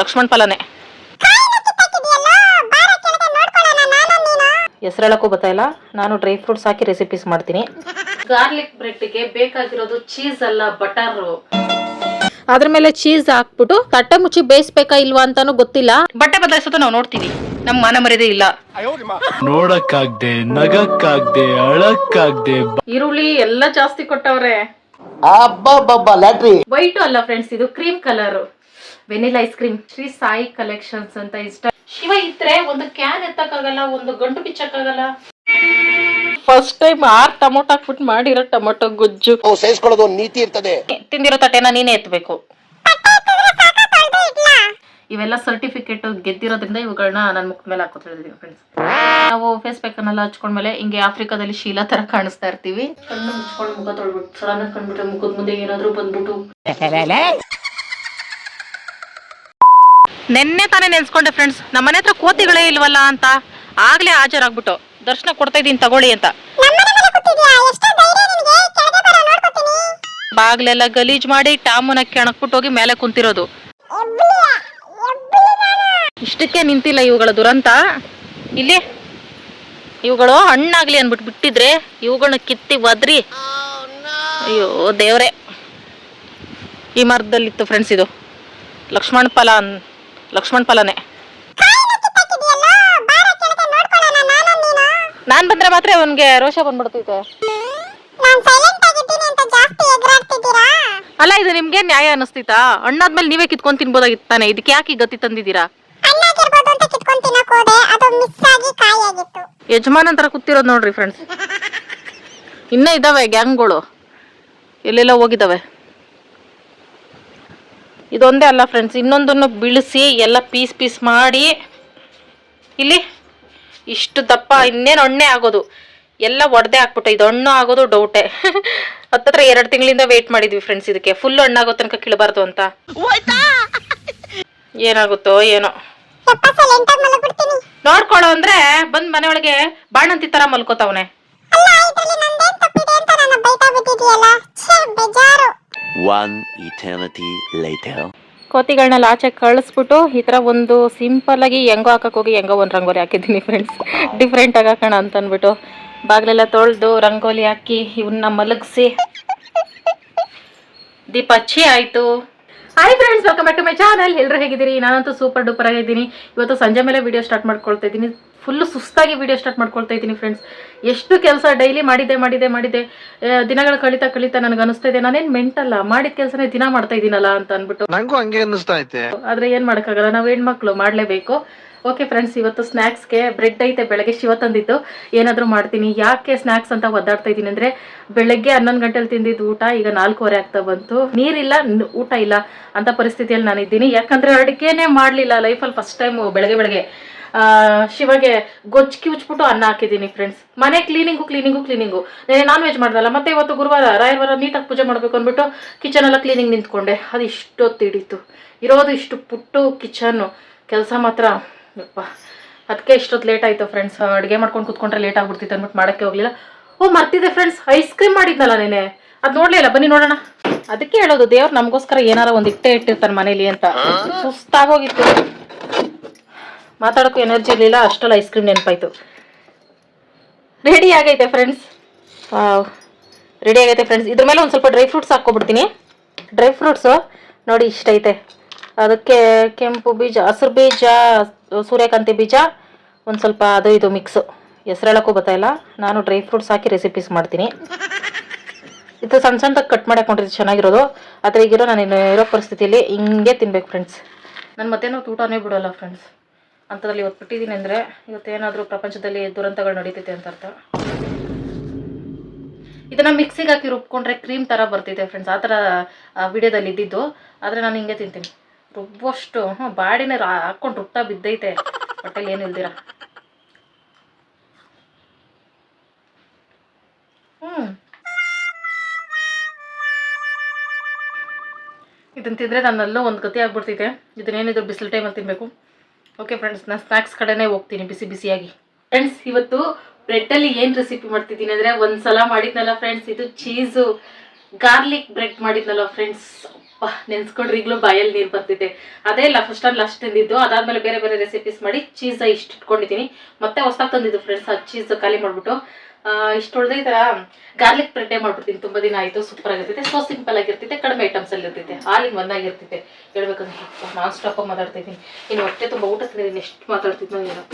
ಲಕ್ಷ್ಮಣ್ ಫಲನೆ ಹೆಸರೇಳಕ್ಕೂ ಗೊತ್ತಾಯಿಲ್ಲ ನಾನು ಡ್ರೈ ಫ್ರೂಟ್ಸ್ ಹಾಕಿ ರೆಸಿಪೀಸ್ ಮಾಡ್ತೀನಿ. ಗಾರ್ಲಿಕ್ ಬ್ರೆಡ್ಗೆ ಬೇಕಾಗಿರೋದು ಚೀಸ್ ಅಲ್ಲ ಬಟರ್ ಅದ್ರ ಮೇಲೆ ಚೀಸ್ ಹಾಕ್ಬಿಟ್ಟು ತಟ್ಟೆ ಮುಚ್ಚಿ ಬೇಯಿಸ್ಬೇಕಾ ಇಲ್ವಾ ಅಂತಾನು ಗೊತ್ತಿಲ್ಲ. ಬಟ್ಟೆ ಬದಲಾಯಿಸೋದು ನಾವು ನೋಡ್ತೀವಿ. ನಮ್ಮ ಮನ ಮರ್ಯಾದೆ ಇಲ್ಲ. ನೋಡಕ್ಕಾಗ್ದೆ ನಗಕ್ಕಾಗ್ದೆ ಅಳಕ್ಕಾಗ್ದೆ ಈರುಳ್ಳಿ ಎಲ್ಲ ಜಾಸ್ತಿ ಕೊಟ್ಟವ್ರೆ. ಲ್ಯಾಟ್ರಿ. ವೈಟ್ ಅಲ್ಲ ಫ್ರೆಂಡ್ಸ್ ಇದು cream colour vanilla ice cream. Shri Sai collections ಅಂತ ಇಷ್ಟ. ಶಿವ ಇದ್ರೆ ಒಂದು ಕ್ಯಾನ್ ಎತ್ತಕ್ಕಾಗಲ್ಲ ಒಂದು ಗಂಟು ಬಿಚ್ಚಕ್ಕಾಗಲ್ಲ. ಫಸ್ಟ್ ಟೈಮ್ ಆರ್ ಟೊಮೊಟೊ ಹಾಕ್ಬಿಟ್ಟು ಮಾಡಿರೋ ಟೊಮೊಟೊ ಗೊಜ್ಜು. ಸೇರಿಸ್ಕೊಳ್ಳೋದು ಒಂದು ನೀತಿ ಇರ್ತದೆ. ತಿಂದಿರೋ ತಟೇನ ನೀನೇ ಎತ್ತಬೇಕು ಇವೆಲ್ಲ ಸರ್ಟಿಫಿಕೇಟ್ ಗೆದ್ದಿರೋದ್ರಿಂದ ಇವುಗಳನ್ನ ನನ್ನ ಮುಖದ ಮೇಲೆ ಹಾಕೋತ ಫ್ರೆಂಡ್ಸ್ ನಾವು ಫೇಸ್ ಹಚ್ಕೊಂಡ್ ಹಚ್ಕೊಂಡ್ಮೇಲೆ ಹಿಂಗೆ ಆಫ್ರಿಕಾದಲ್ಲಿ ಶೀಲಾ ತರ ಕಾಣಿಸ್ತಾ ಇರ್ತೀವಿ. ಕಣ್ಣು ಮುಚ್ಕೊಂಡು ಮುಖ ತೊಳ್ಬಿಟ್ಟು ಸಡನ್ ಕಂಡ್ಬಿಟ್ರೆ ಮುಖದ ಮುಂದೆ ಏನಾದ್ರೂ ಬಂದ್ಬಿಟ್ಟು. ನೆನ್ನೆ ತಾನೇ ನೆನ್ಸ್ಕೊಂಡೆ ಫ್ರೆಂಡ್ಸ್ ನಮ್ಮ ಮನೆ ಹತ್ರ ಕೋತಿಗಳೇ ಇಲ್ವಲ್ಲ ಅಂತ. ಆಗ್ಲೇ ಹಾಜರಾಗ್ಬಿಟ್ಟು. ದರ್ಶನ ಕೊಡ್ತಾ ಇದೀನಿ ತಗೊಳ್ಳಿ ಅಂತ. ಬಾಗ್ಲೆಲ್ಲ ಗಲೀಜ್ ಮಾಡಿ ಟಾಮುನ ಕೆಣಕ್ಬಿಟ್ಟು ಹೋಗಿ ಮೇಲೆ ಕುಂತಿರೋದು. ಇಷ್ಟಕ್ಕೆ ನಿಂತಿಲ್ಲ ಇವುಗಳ ದುರಂತ. ಇಲ್ಲಿ. ಇವುಗಳು ಹಣ್ಣಾಗ್ಲಿ ಅನ್ಬಿಟ್ಟು ಬಿಟ್ಟಿದ್ರೆ ಇವುಗಳನ್ನ ಕಿತ್ತಿ ಒದ್ರಿ. ಅಯ್ಯೋ, ದೇವ್ರೆ. ಈ ಮರದಲ್ಲಿತ್ತು ಫ್ರೆಂಡ್ಸ್ ಇದು. ಲಕ್ಷ್ಮಣ್ ಫಲ ಲಕ್ಷ್ಮಣ್ ಫಲನೆ ನಾನ್ ಬಂದ್ರೆ ಮಾತ್ರ ಅವನ್ಗೆ ರೋಷ ಬಂದ್ಬಿಡ್ತೈತೆ. ಅಲ್ಲ, ಇದು ನಿಮ್ಗೆ ನ್ಯಾಯ ಅನಿಸ್ತಿತ್ತಾ? ಅಣ್ಣಾದ್ಮೇಲೆ ನೀವೇ ಕಿತ್ಕೊಂಡ್ ತಿನ್ಬೋದಾಗಿತ್ತು ತಾನೆ ಇದಕ್ಕೆ ಯಾಕೆ ಗತಿ ತಂದಿದ್ದೀರಾ? ಯಜಮಾನ್ ತರ ಕೂತಿರೋದು ನೋಡ್ರಿ ಫ್ರೆಂಡ್ಸ್ ಇನ್ನ ಇದಾವೆ ಗ್ಯಾಂಗ್ಗಳು. ಎಲ್ಲೆಲ್ಲ ಹೋಗಿದಾವೆ. ಇದೊಂದೇ ಅಲ್ಲ ಫ್ರೆಂಡ್ಸ್ ಇನ್ನೊಂದನ್ನು ಬಿಳಿಸಿ ಎಲ್ಲ ಪೀಸ್ ಪೀಸ್ ಮಾಡಿ ಇಲ್ಲಿ ಇಷ್ಟು ದಪ್ಪ ಇನ್ನೇನು ಹಣ್ಣೆ ಆಗೋದು. ಎಲ್ಲ ಒಡೆದೇ ಹಾಕ್ಬಿಟ್ಟು ಇದು ಹಣ್ಣು ಆಗೋದು ಡೌಟೆ ಹತ್ತತ್ರ ಎರಡು ತಿಂಗಳಿಂದ ವೇಟ್ ಮಾಡಿದ್ವಿ ಫ್ರೆಂಡ್ಸ್ ಇದಕ್ಕೆ. ಫುಲ್ ಹಣ್ಣಾಗೋ ತನಕ ಕೀಳಬಾರ್ದು ಅಂತ. ಏನಾಗುತ್ತೋ ಏನೋ. ನೋಡ್ಕೊಳ್ಳೋ ಅಂದ್ರೆ ಬಂದ್ ಮನೆಯೊಳಗೆ ಬಾಣಂತಿ ತರ ಮಲ್ಕೋತಾವನೆ. One eternity later. ಕೋತಿಗಳನ್ನ ಆಚೆ ಕಳಿಸ್ಬಿಟ್ಟು ಈ ಥರ ಒಂದು ಸಿಂಪಲ್ ಆಗಿ ಹೆಂಗೋ ಹಾಕಕ್ ಹೋಗಿ ಹೆಂಗೋ ಒಂದು ರಂಗೋಲಿ ಹಾಕಿದ್ದೀನಿ ಫ್ರೆಂಡ್ಸ್ ಡಿಫ್ರೆಂಟ್ ಆಗಿ ಹಾಕೋಣ ಅಂತ ಅಂದ್ಬಿಟ್ಟು. ಬಾಗಿಲೆಲ್ಲ ತೊಳೆದು ರಂಗೋಲಿ ಹಾಕಿ ಇವನ್ನ ಮಲಗಿಸಿ. ದೀಪ ಹಚ್ಚಿ ಆಯಿತು. Hi friends welcome back to my channel ಎಲ್ಲರೂ ಹೇಗಿದ್ದೀರಿ? ನಾನಂತೂ ಸೂಪರ್ ಡೂಪರ್ ಆಗಿದ್ದೀನಿ. ಇವತ್ತು ಸಂಜೆ ಮೇಲೆ ವಿಡಿಯೋ ಸ್ಟಾರ್ಟ್ ಮಾಡ್ಕೊಳ್ತಾ ಇದ್ದೀನಿ. ಫುಲ್ಲು ಸುಸ್ತಾಗಿ ವಿಡಿಯೋ ಸ್ಟಾರ್ಟ್ ಮಾಡ್ಕೊಳ್ತಾ ಇದ್ದೀನಿ ಫ್ರೆಂಡ್ಸ್ ಎಷ್ಟು ಕೆಲಸ ಡೈಲಿ ಮಾಡಿದೆ ಮಾಡಿದೆ ಮಾಡಿದೆ ದಿನಗಳು ಕಳೀತಾ ಕಳೀತಾ ನನಗೆ ಅನಿಸ್ತಾ ಇದೆ. ನಾನೇನು ಮೆಂಟಲ್ಲ ಮಾಡಿದ ಕೆಲಸನೇ ದಿನ ಮಾಡ್ತಾ ಇದ್ದೀನಲ್ಲ ಅಂತ ಅಂದ್ಬಿಟ್ಟು. ನಂಗೂ ಹಂಗೆ ಅನಿಸ್ತಾ ಐತೆ. ಆದ್ರೆ ಏನ್ ಮಾಡಕ್ಕಾಗಲ್ಲ ನಾವು ಹೆಣ್ಮಕ್ಳು ಮಾಡ್ಲೇಬೇಕು. ಓಕೆ ಫ್ರೆಂಡ್ಸ್ ಇವತ್ತು ಸ್ನ್ಯಾಕ್ಸ್ಗೆ ಬ್ರೆಡ್ ಐತೆ ಬೆಳಗ್ಗೆ ಶಿವ ತಂದಿದ್ದು. ಏನಾದರೂ ಮಾಡ್ತೀನಿ. ಯಾಕೆ ಸ್ನ್ಯಾಕ್ಸ್ ಅಂತ ಒದ್ದಾಡ್ತಾ ಇದ್ದೀನಿ ಅಂದ್ರೆ ಬೆಳಗ್ಗೆ ಹನ್ನೊಂದು ಗಂಟೆಲಿ ತಿಂದಿದ್ದು ಊಟ ಈಗ ನಾಲ್ಕೂವರೆ ಆಗ್ತಾ ಬಂತು. ನೀರಿಲ್ಲ ಊಟ ಇಲ್ಲ ಅಂತ ಪರಿಸ್ಥಿತಿಯಲ್ಲಿ ನಾನು ಇದ್ದೀನಿ ಯಾಕಂದ್ರೆ ಅಡುಗೆನೇ ಮಾಡಲಿಲ್ಲ ಲೈಫಲ್ಲಿ ಫಸ್ಟ್ ಟೈಮ್ ಬೆಳಗ್ಗೆ ಬೆಳಗ್ಗೆ. ಶಿವಗೆ ಗೊಜ್ಜಿ ಉಚ್ಬಿಟ್ಟು ಅನ್ನ ಹಾಕಿದ್ದೀನಿ ಫ್ರೆಂಡ್ಸ್ ಮನೆ ಕ್ಲೀನಿಂಗು ಕ್ಲೀನಿಂಗು ಕ್ಲೀನಿಂಗು ನಾನು ನಾನ್ ವೆಜ್ ಮಾಡ್ದಲ್ಲ ಮತ್ತೆ ಇವತ್ತು ಗುರುವಾರ ರಾಯವಾರ ನೀಟಾಗಿ ಪೂಜೆ ಮಾಡಬೇಕು ಅಂದ್ಬಿಟ್ಟು ಕಿಚನ್ ಎಲ್ಲ ಕ್ಲೀನಿಂಗ್ ನಿಂತ್ಕೊಂಡೆ. ಅದು ಇಷ್ಟೊತ್ತು ಹಿಡೀತು ಇರೋದು ಇಷ್ಟು ಪುಟ್ಟು ಕಿಚನ್ನು ಕೆಲಸ ಮಾತ್ರ ಯಪ್ಪ. ಅದಕ್ಕೆ ಇಷ್ಟೊತ್ತು ಲೇಟ್ ಆಯಿತು ಫ್ರೆಂಡ್ಸ್ ಅಡುಗೆ ಮಾಡ್ಕೊಂಡು ಕುತ್ಕೊಂಡ್ರೆ ಲೇಟ್ ಆಗ್ಬಿಡ್ತಿತ್ತು ಅಂದ್ಬಿಟ್ಟು ಮಾಡೋಕ್ಕೆ ಹೋಗಲಿಲ್ಲ. ಓ ಮರ್ತಿದೆ ಫ್ರೆಂಡ್ಸ್ ಐಸ್ ಕ್ರೀಮ್ ಮಾಡಿದ್ನಲ್ಲ ನೆನೆ ಅದು ನೋಡ್ಲಿಲ್ಲ ಬನ್ನಿ ನೋಡೋಣ. ಅದಕ್ಕೆ ಹೇಳೋದು ದೇವ್ರು ನಮಗೋಸ್ಕರ ಏನಾರ ಒಂದು ಇಟ್ಟೆ ಇಟ್ಟಿರ್ತಾನೆ ಮನೇಲಿ ಅಂತ. ಸುಸ್ತಾಗೋಗಿತ್ತು. ಮಾತಾಡೋಕ್ಕೂ ಎನರ್ಜಿ ಇರಲಿಲ್ಲ ಅಷ್ಟೆಲ್ಲ ಐಸ್ ಕ್ರೀಮ್ ನೆನಪಾಯ್ತು. ರೆಡಿ ಆಗೈತೆ ಫ್ರೆಂಡ್ಸ್ ರೆಡಿ ಆಗೈತೆ ಫ್ರೆಂಡ್ಸ್ ಇದ್ರ ಮೇಲೆ ಒಂದು ಸ್ವಲ್ಪ ಡ್ರೈ ಫ್ರೂಟ್ಸ್ ಹಾಕ್ಕೊಬಿಡ್ತೀನಿ. ಡ್ರೈ ಫ್ರೂಟ್ಸು ನೋಡಿ ಇಷ್ಟೈತೆ ಅದಕ್ಕೆ ಕೆಂಪು ಬೀಜ, ಹಸಿರು ಬೀಜ, ಸೂರ್ಯಕಾಂತಿ ಬೀಜ, ಒಂದು ಸ್ವಲ್ಪ ಅದು ಇದು ಮಿಕ್ಸು ಹೆಸರೇಳಕ್ಕೂ ಗೊತ್ತಾಯಿಲ್ಲ ನಾನು ಡ್ರೈ ಫ್ರೂಟ್ಸ್ ಹಾಕಿ ರೆಸಿಪೀಸ್ ಮಾಡ್ತೀನಿ. ಇದು ಸಣ್ಣ ಸಣ್ಣದಾಗಿ ಕಟ್ ಮಾಡಿ ಹಾಕೊಂಡಿದ್ದು ಚೆನ್ನಾಗಿರೋದು. ಆದರೆ ಈಗಿರೋ ನಾನು ಇರೋ ಪರಿಸ್ಥಿತಿಯಲ್ಲಿ ಹಿಂಗೆ ತಿನ್ಬೇಕು ಫ್ರೆಂಡ್ಸ್ ನಾನು ಮತ್ತೇನೋ ಊಟನೇ ಬಿಡೋಲ್ಲ ಫ್ರೆಂಡ್ಸ್ ಅಂಥದ್ರಲ್ಲಿ ಇವತ್ತು ಬಿಟ್ಟಿದ್ದೀನಿ ಅಂದರೆ ಇವತ್ತೇನಾದರೂ ಪ್ರಪಂಚದಲ್ಲಿ ದುರಂತಗಳು ನಡೀತೈತೆ ಅಂತ ಅರ್ಥ. ಇದನ್ನ ಮಿಕ್ಸಿಗೆ ಹಾಕಿ ರುಬ್ಕೊಂಡ್ರೆ ಕ್ರೀಮ್ ಥರ ಬರ್ತೈತೆ ಫ್ರೆಂಡ್ಸ್ ಆ ಥರ ವಿಡಿಯೋದಲ್ಲಿ ಇದ್ದಿದ್ದು. ಆದರೆ ನಾನು ಹಿಂಗೆ ತಿಂತೀನಿ. ರುಬ್ಬುವಷ್ಟು ಹ್ಞೂ ಬಾಡಿನೇ ಹಾಕ್ಕೊಂಡು ರುಬ್ತಾ ಬಿದ್ದೈತೆ. ಹೊಟ್ಟೆಲಿ ಏನು ಇಲ್ದಿರ. ಹ್ಞೂ ತಿಂದ್ರೆ ತಿಂದರೆ ನನ್ನಲ್ಲೂ ಒಂದು ಗತಿ ಆಗ್ಬಿಡ್ತೈತೆ. ಇದನ್ನೇನಿದ್ರು ಬಿಸಿಲು ಟೈಮಲ್ಲಿ ತಿನ್ನಬೇಕು ಓಕೆ ಫ್ರೆಂಡ್ಸ್ ನಾನು ಸ್ನಾಕ್ಸ್ ಕಡೆನೇ ಹೋಗ್ತೀನಿ, ಬಿಸಿ ಬಿಸಿಯಾಗಿ. ಫ್ರೆಂಡ್ಸ್ ಇವತ್ತು ಬ್ರೆಡ್ಡಲ್ಲಿ ಏನು ರೆಸಿಪಿ ಮಾಡ್ತಿದ್ದೀನಿ ಅಂದರೆ ಒಂದು ಸಲ ಮಾಡಿದ್ನಲ್ಲ ಫ್ರೆಂಡ್ಸ್ ಇದು ಚೀಸು ಗಾರ್ಲಿಕ್ ಬ್ರೆಡ್ ಮಾಡಿದ್ನಲ್ಲ ಫ್ರೆಂಡ್ಸ್ ನೆನ್ಸ್ಕೊಂಡ್ರೆ ಈಗಲೂ ಬಾಯಲ್ಲಿ ನೀರು ಬರ್ತಿದೆ. ಅದೇ ಇಲ್ಲ ಫಸ್ಟ್ ಅಲ್ಲಿ ಲಾಸ್ಟ್ ತಿಂದಿದ್ದು. ಅದಾದ್ಮೇಲೆ ಬೇರೆ ಬೇರೆ ರೆಸಿಪೀಸ್ ಮಾಡಿ ಚೀಸ ಇಷ್ಟು ಇಟ್ಕೊಂಡಿದ್ದೀನಿ. ಮತ್ತೆ ಹೊಸ ತಂದಿದ್ದು ಫ್ರೆಂಡ್ಸ್ ಆ ಚೀಸ್ ಖಾಲಿ ಮಾಡ್ಬಿಟ್ಟು. ಇಷ್ಟು ಉಳ್ದೆ ಈ ಥರ ಗಾರ್ಲಿಕ್ ಬ್ರೆಡ್ಡೇ ಮಾಡ್ಬಿಡ್ತೀನಿ. ತುಂಬ ದಿನ ಆಯಿತು ಸೂಪರ್ ಆಗಿರ್ತೈತೆ. ಸೊ ಸಿಂಪಲ್ ಆಗಿರ್ತೈತೆ, ಕಡಿಮೆ ಐಟಮ್ಸ್ ಅಲ್ಲಿ ಇರ್ತೈತೆ. ಹಾಲಿಗೆ ಒಂದಾಗಿರ್ತೈತೆ ಹೇಳ್ಬೇಕಂದ್ರೆ ನಾನ್ ಸ್ಟಾಪ್ ಮಾತಾಡ್ತಾ ಇದ್ದೀನಿ. ಇನ್ನು ಹೊಟ್ಟೆ ತುಂಬ ಊಟ ತಿಂದಿದ್ದೀನಿ, ಎಷ್ಟು ಮಾತಾಡ್ತಿದ್ನೋ ಏನೋ.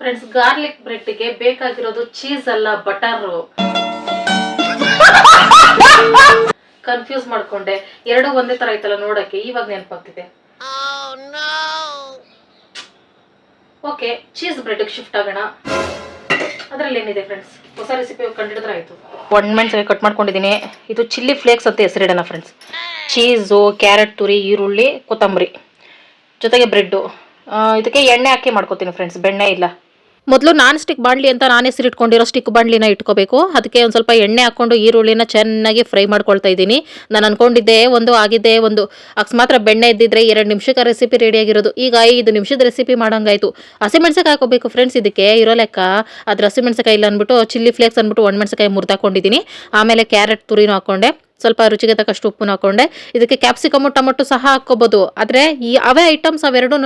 ಫ್ರೆಂಡ್ಸ್ ಗಾರ್ಲಿಕ್ ಬ್ರೆಡ್ಗೆ ಬೇಕಾಗಿರೋದು ಚೀಸ್ ಅಲ್ಲ ಬಟರ್ ಕನ್ಫ್ಯೂಸ್ ಮಾಡ್ಕೊಂಡೆ. ಎರಡು ಒಂದೇ ತರ ಐತಲ್ಲ ನೋಡಕ್ಕೆ, ಇವಾಗ ನೆನಪಾಗ್ತಿದೆ. ಓಕೆ ಚೀಸ್ ಬ್ರೆಡ್ ಶಿಫ್ಟ್ ಆಗೋಣ. ಅದರಲ್ಲಿ ಏನಿದೆ ಫ್ರೆಂಡ್ಸ್ ಹೊಸ ರೆಸಿಪಿ ಕಂಡಿಡಿದ್ರೆ ಆಯ್ತು ಒಣಮೆಣಸಿನ ಕಟ್ ಮಾಡ್ಕೊಂಡಿದ್ದೀನಿ. ಇದು ಚಿಲ್ಲಿ ಫ್ಲೇಕ್ಸ್ ಅಂತ ಹೆಸರಿಡೋಣ ಫ್ರೆಂಡ್ಸ್ ಚೀಸು ಕ್ಯಾರೆಟ್ ತುರಿ, ಈರುಳ್ಳಿ, ಕೊತ್ತಂಬರಿ. ಜೊತೆಗೆ ಬ್ರೆಡ್ಡು ಇದಕ್ಕೆ ಎಣ್ಣೆ ಹಾಕಿ ಮಾಡ್ಕೋತೀನಿ ಫ್ರೆಂಡ್ಸ್ ಬೆಣ್ಣೆ ಇಲ್ಲ. ಮೊದಲು ನಾನ್ ಸ್ಟಿಕ್ ಬಾಂಡ್ಲಿ ಅಂತ ನಾನೇ ಇಟ್ಕೊಂಡಿರೋ ಸ್ಟಿಕ್ ಬಾಂಡ್ಲಿನ ಇಟ್ಕೋಬೇಕು. ಅದಕ್ಕೆ ಒಂದು ಸ್ವಲ್ಪ ಎಣ್ಣೆ ಹಾಕ್ಕೊಂಡು ಈರುಳ್ಳಿನ ಚೆನ್ನಾಗಿ ಫ್ರೈ ಮಾಡ್ಕೊಳ್ತಾ ಇದ್ದೀನಿ. ನಾನು ಅನ್ಕೊಂಡಿದ್ದೆ ಒಂದು ಆಗಿದ್ದೆ ಒಂದು ಅಕಸ್ಮಾತ್ರ ಬೆಣ್ಣೆ ಇದ್ದಿದ್ರೆ ಎರಡು ನಿಮಿಷಕ್ಕೆ ರೆಸಿಪಿ ರೆಡಿಯಾಗಿರೋದು ಈಗ ಐದು ನಿಮಿಷದ ರೆಸಿಪಿ ಮಾಡೋಂಗಾಯ್ತು. ಹಸಿಮೆಣ್ಸಿಕಾಯಿ ಹಾಕೋಬೇಕು ಫ್ರೆಂಡ್ಸ್ ಇದಕ್ಕೆ. ಇರೋ ಲೆಕ್ಕ. ಅದ್ರ ಹಸಿಮೆಣ್ಸಿಕಾಯಿ ಇಲ್ಲ ಅಂದ್ಬಿಟ್ಟು ಚಿಲ್ಲಿ ಫ್ಲೇಕ್ಸ್ ಅಂದ್ಬಿಟ್ಟು ಒಣಮೆಣ್ಸಿಕಾಯಿ ಮುರಿದಾಕೊಂಡಿದ್ದೀನಿ ಆಮೇಲೆ ಕ್ಯಾರೆಟ್ ತುರಿನೂ ಹಾಕ್ಕೊಂಡೆ. ಸ್ವಲ್ಪ ರುಚಿಗೆ ತಕ್ಕಷ್ಟು ಉಪ್ಪು ಹಾಕೊಂಡೆ. ಇದಕ್ಕೆ ಕ್ಯಾಪ್ಸಿಕಮ್ ಟೊಮೊಟೊ ಸಹ ಹಾಕೋಬಹುದು ಆದರೆ ಈ ಅವೇ ಐಟಮ್ಸ್ ಅವೆರಡೂ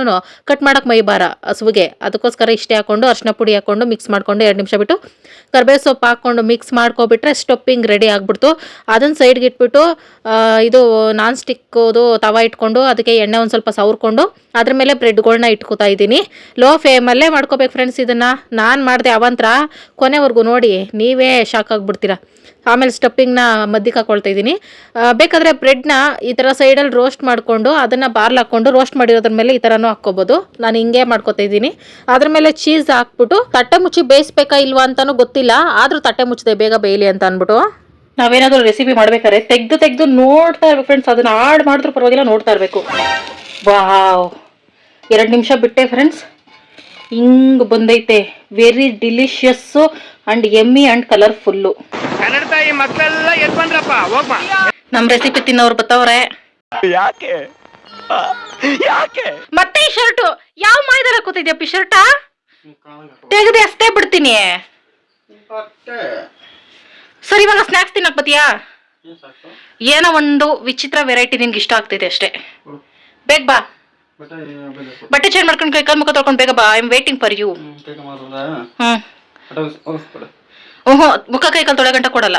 ಕಟ್ ಮಾಡಕ್ಕೆ ಮೈ ಬಾರ ಹಸುವಿಗೆ. ಅದಕ್ಕೋಸ್ಕರ ಇಷ್ಟೇ ಹಾಕೊಂಡು ಅರ್ಶಿನ ಪುಡಿ ಹಾಕೊಂಡು ಮಿಕ್ಸ್ ಮಾಡ್ಕೊಂಡು ಎರಡು ನಿಮಿಷ ಬಿಟ್ಟು ಕರ್ಬೇವು ಸೊಪ್ಪು ಹಾಕ್ಕೊಂಡು ಮಿಕ್ಸ್ ಮಾಡ್ಕೊಬಿಟ್ರೆ ಸ್ಟೊಪ್ಪಿಂಗ್ ರೆಡಿ ಆಗ್ಬಿಡ್ತು. ಅದನ್ನು ಸೈಡ್ಗೆ ಇಟ್ಬಿಟ್ಟು ಇದು ನಾನ್ ಸ್ಟಿಕ್ಕೋದು ತವ ಇಟ್ಕೊಂಡು, ಅದಕ್ಕೆ ಎಣ್ಣೆ ಒಂದು ಸ್ವಲ್ಪ ಸವರ್ಕೊಂಡು, ಅದ್ರ ಮೇಲೆ ಬ್ರೆಡ್ಗಳನ್ನ ಇಟ್ಕೋತಾ ಇದ್ದೀನಿ. ಲೋ ಫ್ಲೇಮಲ್ಲೇ ಮಾಡ್ಕೋಬೇಕು ಫ್ರೆಂಡ್ಸ್ ಇದನ್ನು. ನಾನು ಮಾಡಿದೆ ಅವಂತರ ಕೊನೆವರೆಗೂ ನೋಡಿ, ನೀವೇ ಶಾಕ್ ಆಗಿಬಿಡ್ತೀರಾ. ಆಮೇಲೆ ಸ್ಟಫಿಂಗ್ನ ಮದ್ದಿಗೆ ಹಾಕೊಳ್ತಾ ಇದ್ದೀನಿ. ಬೇಕಾದರೆ ಬೇಕಾದ್ರೆ ಬ್ರೆಡ್ನ ಈ ಥರ ಸೈಡಲ್ಲಿ ರೋಸ್ಟ್ ಮಾಡಿಕೊಂಡು ಅದನ್ನು ಬಾರ್ಲ್ ಹಾಕ್ಕೊಂಡು ರೋಸ್ಟ್ ಮಾಡಿರೋದ್ರ ಮೇಲೆ ಈ ಥರನೂ ಹಾಕ್ಕೋಬೋದು. ನಾನು ಹಿಂಗೆ ಮಾಡ್ಕೊತಾ ಇದ್ದೀನಿ. ಅದ್ರ ಮೇಲೆ ಚೀಸ್ ಹಾಕ್ಬಿಟ್ಟು ತಟ್ಟೆ ಮುಚ್ಚಿ ಬೇಯಿಸ್ಬೇಕಾ ಇಲ್ವಾ ಅಂತಲೂ ಗೊತ್ತಿಲ್ಲ. ಆದರೂ ತಟ್ಟೆ ಮುಚ್ಚಿದೆ, ಬೇಗ ಬೇಯಲಿ ಅಂತ ಅಂದ್ಬಿಟ್ಟು. ನಾವೇನಾದರೂ ರೆಸಿಪಿ ಮಾಡ್ಬೇಕಾದ್ರೆ ತೆಗ್ದು ತೆಗೆದು ನೋಡ್ತಾ ಇರ್ಬೇಕು ಫ್ರೆಂಡ್ಸ್ ಅದನ್ನು ಆಡ್ ಮಾಡಿದ್ರೂ ಪರವಾಗಿಲ್ಲ, ನೋಡ್ತಾ ಇರಬೇಕು. ವಾವ್. ಎರಡು ನಿಮಿಷ ಬಿಟ್ಟೆ ಫ್ರೆಂಡ್ಸ್ ಹಿಂಗೆ ಬಂದೈತೆ. Very delicious and yummy and colourful Kannada ತಾಯಿ ಮಕ್ಕಳೆಲ್ಲ ಎದ್ ಬಂದ್ರಪ್ಪ ನಮ್ಮ ರೆಸಿಪಿ ತಿನ್ನೋರು ಬತ್ತವ್ರೆ. ಯಾಕೆ? ಯಾಕೆ? ಮತ್ತೆ ಈ ಶರ್ಟ್ ಯಾವ ಮಾಯ್ದಾರ ಕೂತಿದ್ಯಪ್ಪ ಈ ಶರ್ಟ ತೆಗೆದು ಅಷ್ಟೇ ಬಿಡ್ತೀನಿ. ಸರಿ ಇವಾಗ ಸ್ನ್ಯಾಕ್ಸ್ ತಿನ್ನಕ್ ಬತ್ತೀಯಾ? ಏನೋ ಒಂದು ವಿಚಿತ್ರ ವೆರೈಟಿ ನಿನ್ಗೆ ಇಷ್ಟ ಆಗ್ತಿದೆ ಅಷ್ಟೇ. ಬೇಗ ಬಾ. ಬಟ್ಟೆ ಚೇಂಜ್ ಮಾಡ್ಕೊಂಡು ಕೈ ಕಾಲು ಮುಖ ತೊಳ್ಕೊಂಡು ಬೇಗ ಬಾ. I am waiting for you hmm. ಓಹೋ ಮುಖ ಕೈ ಕಾಲು ತೊಳೆ ಗಂಟ ಕೊಡಲ್ಲ.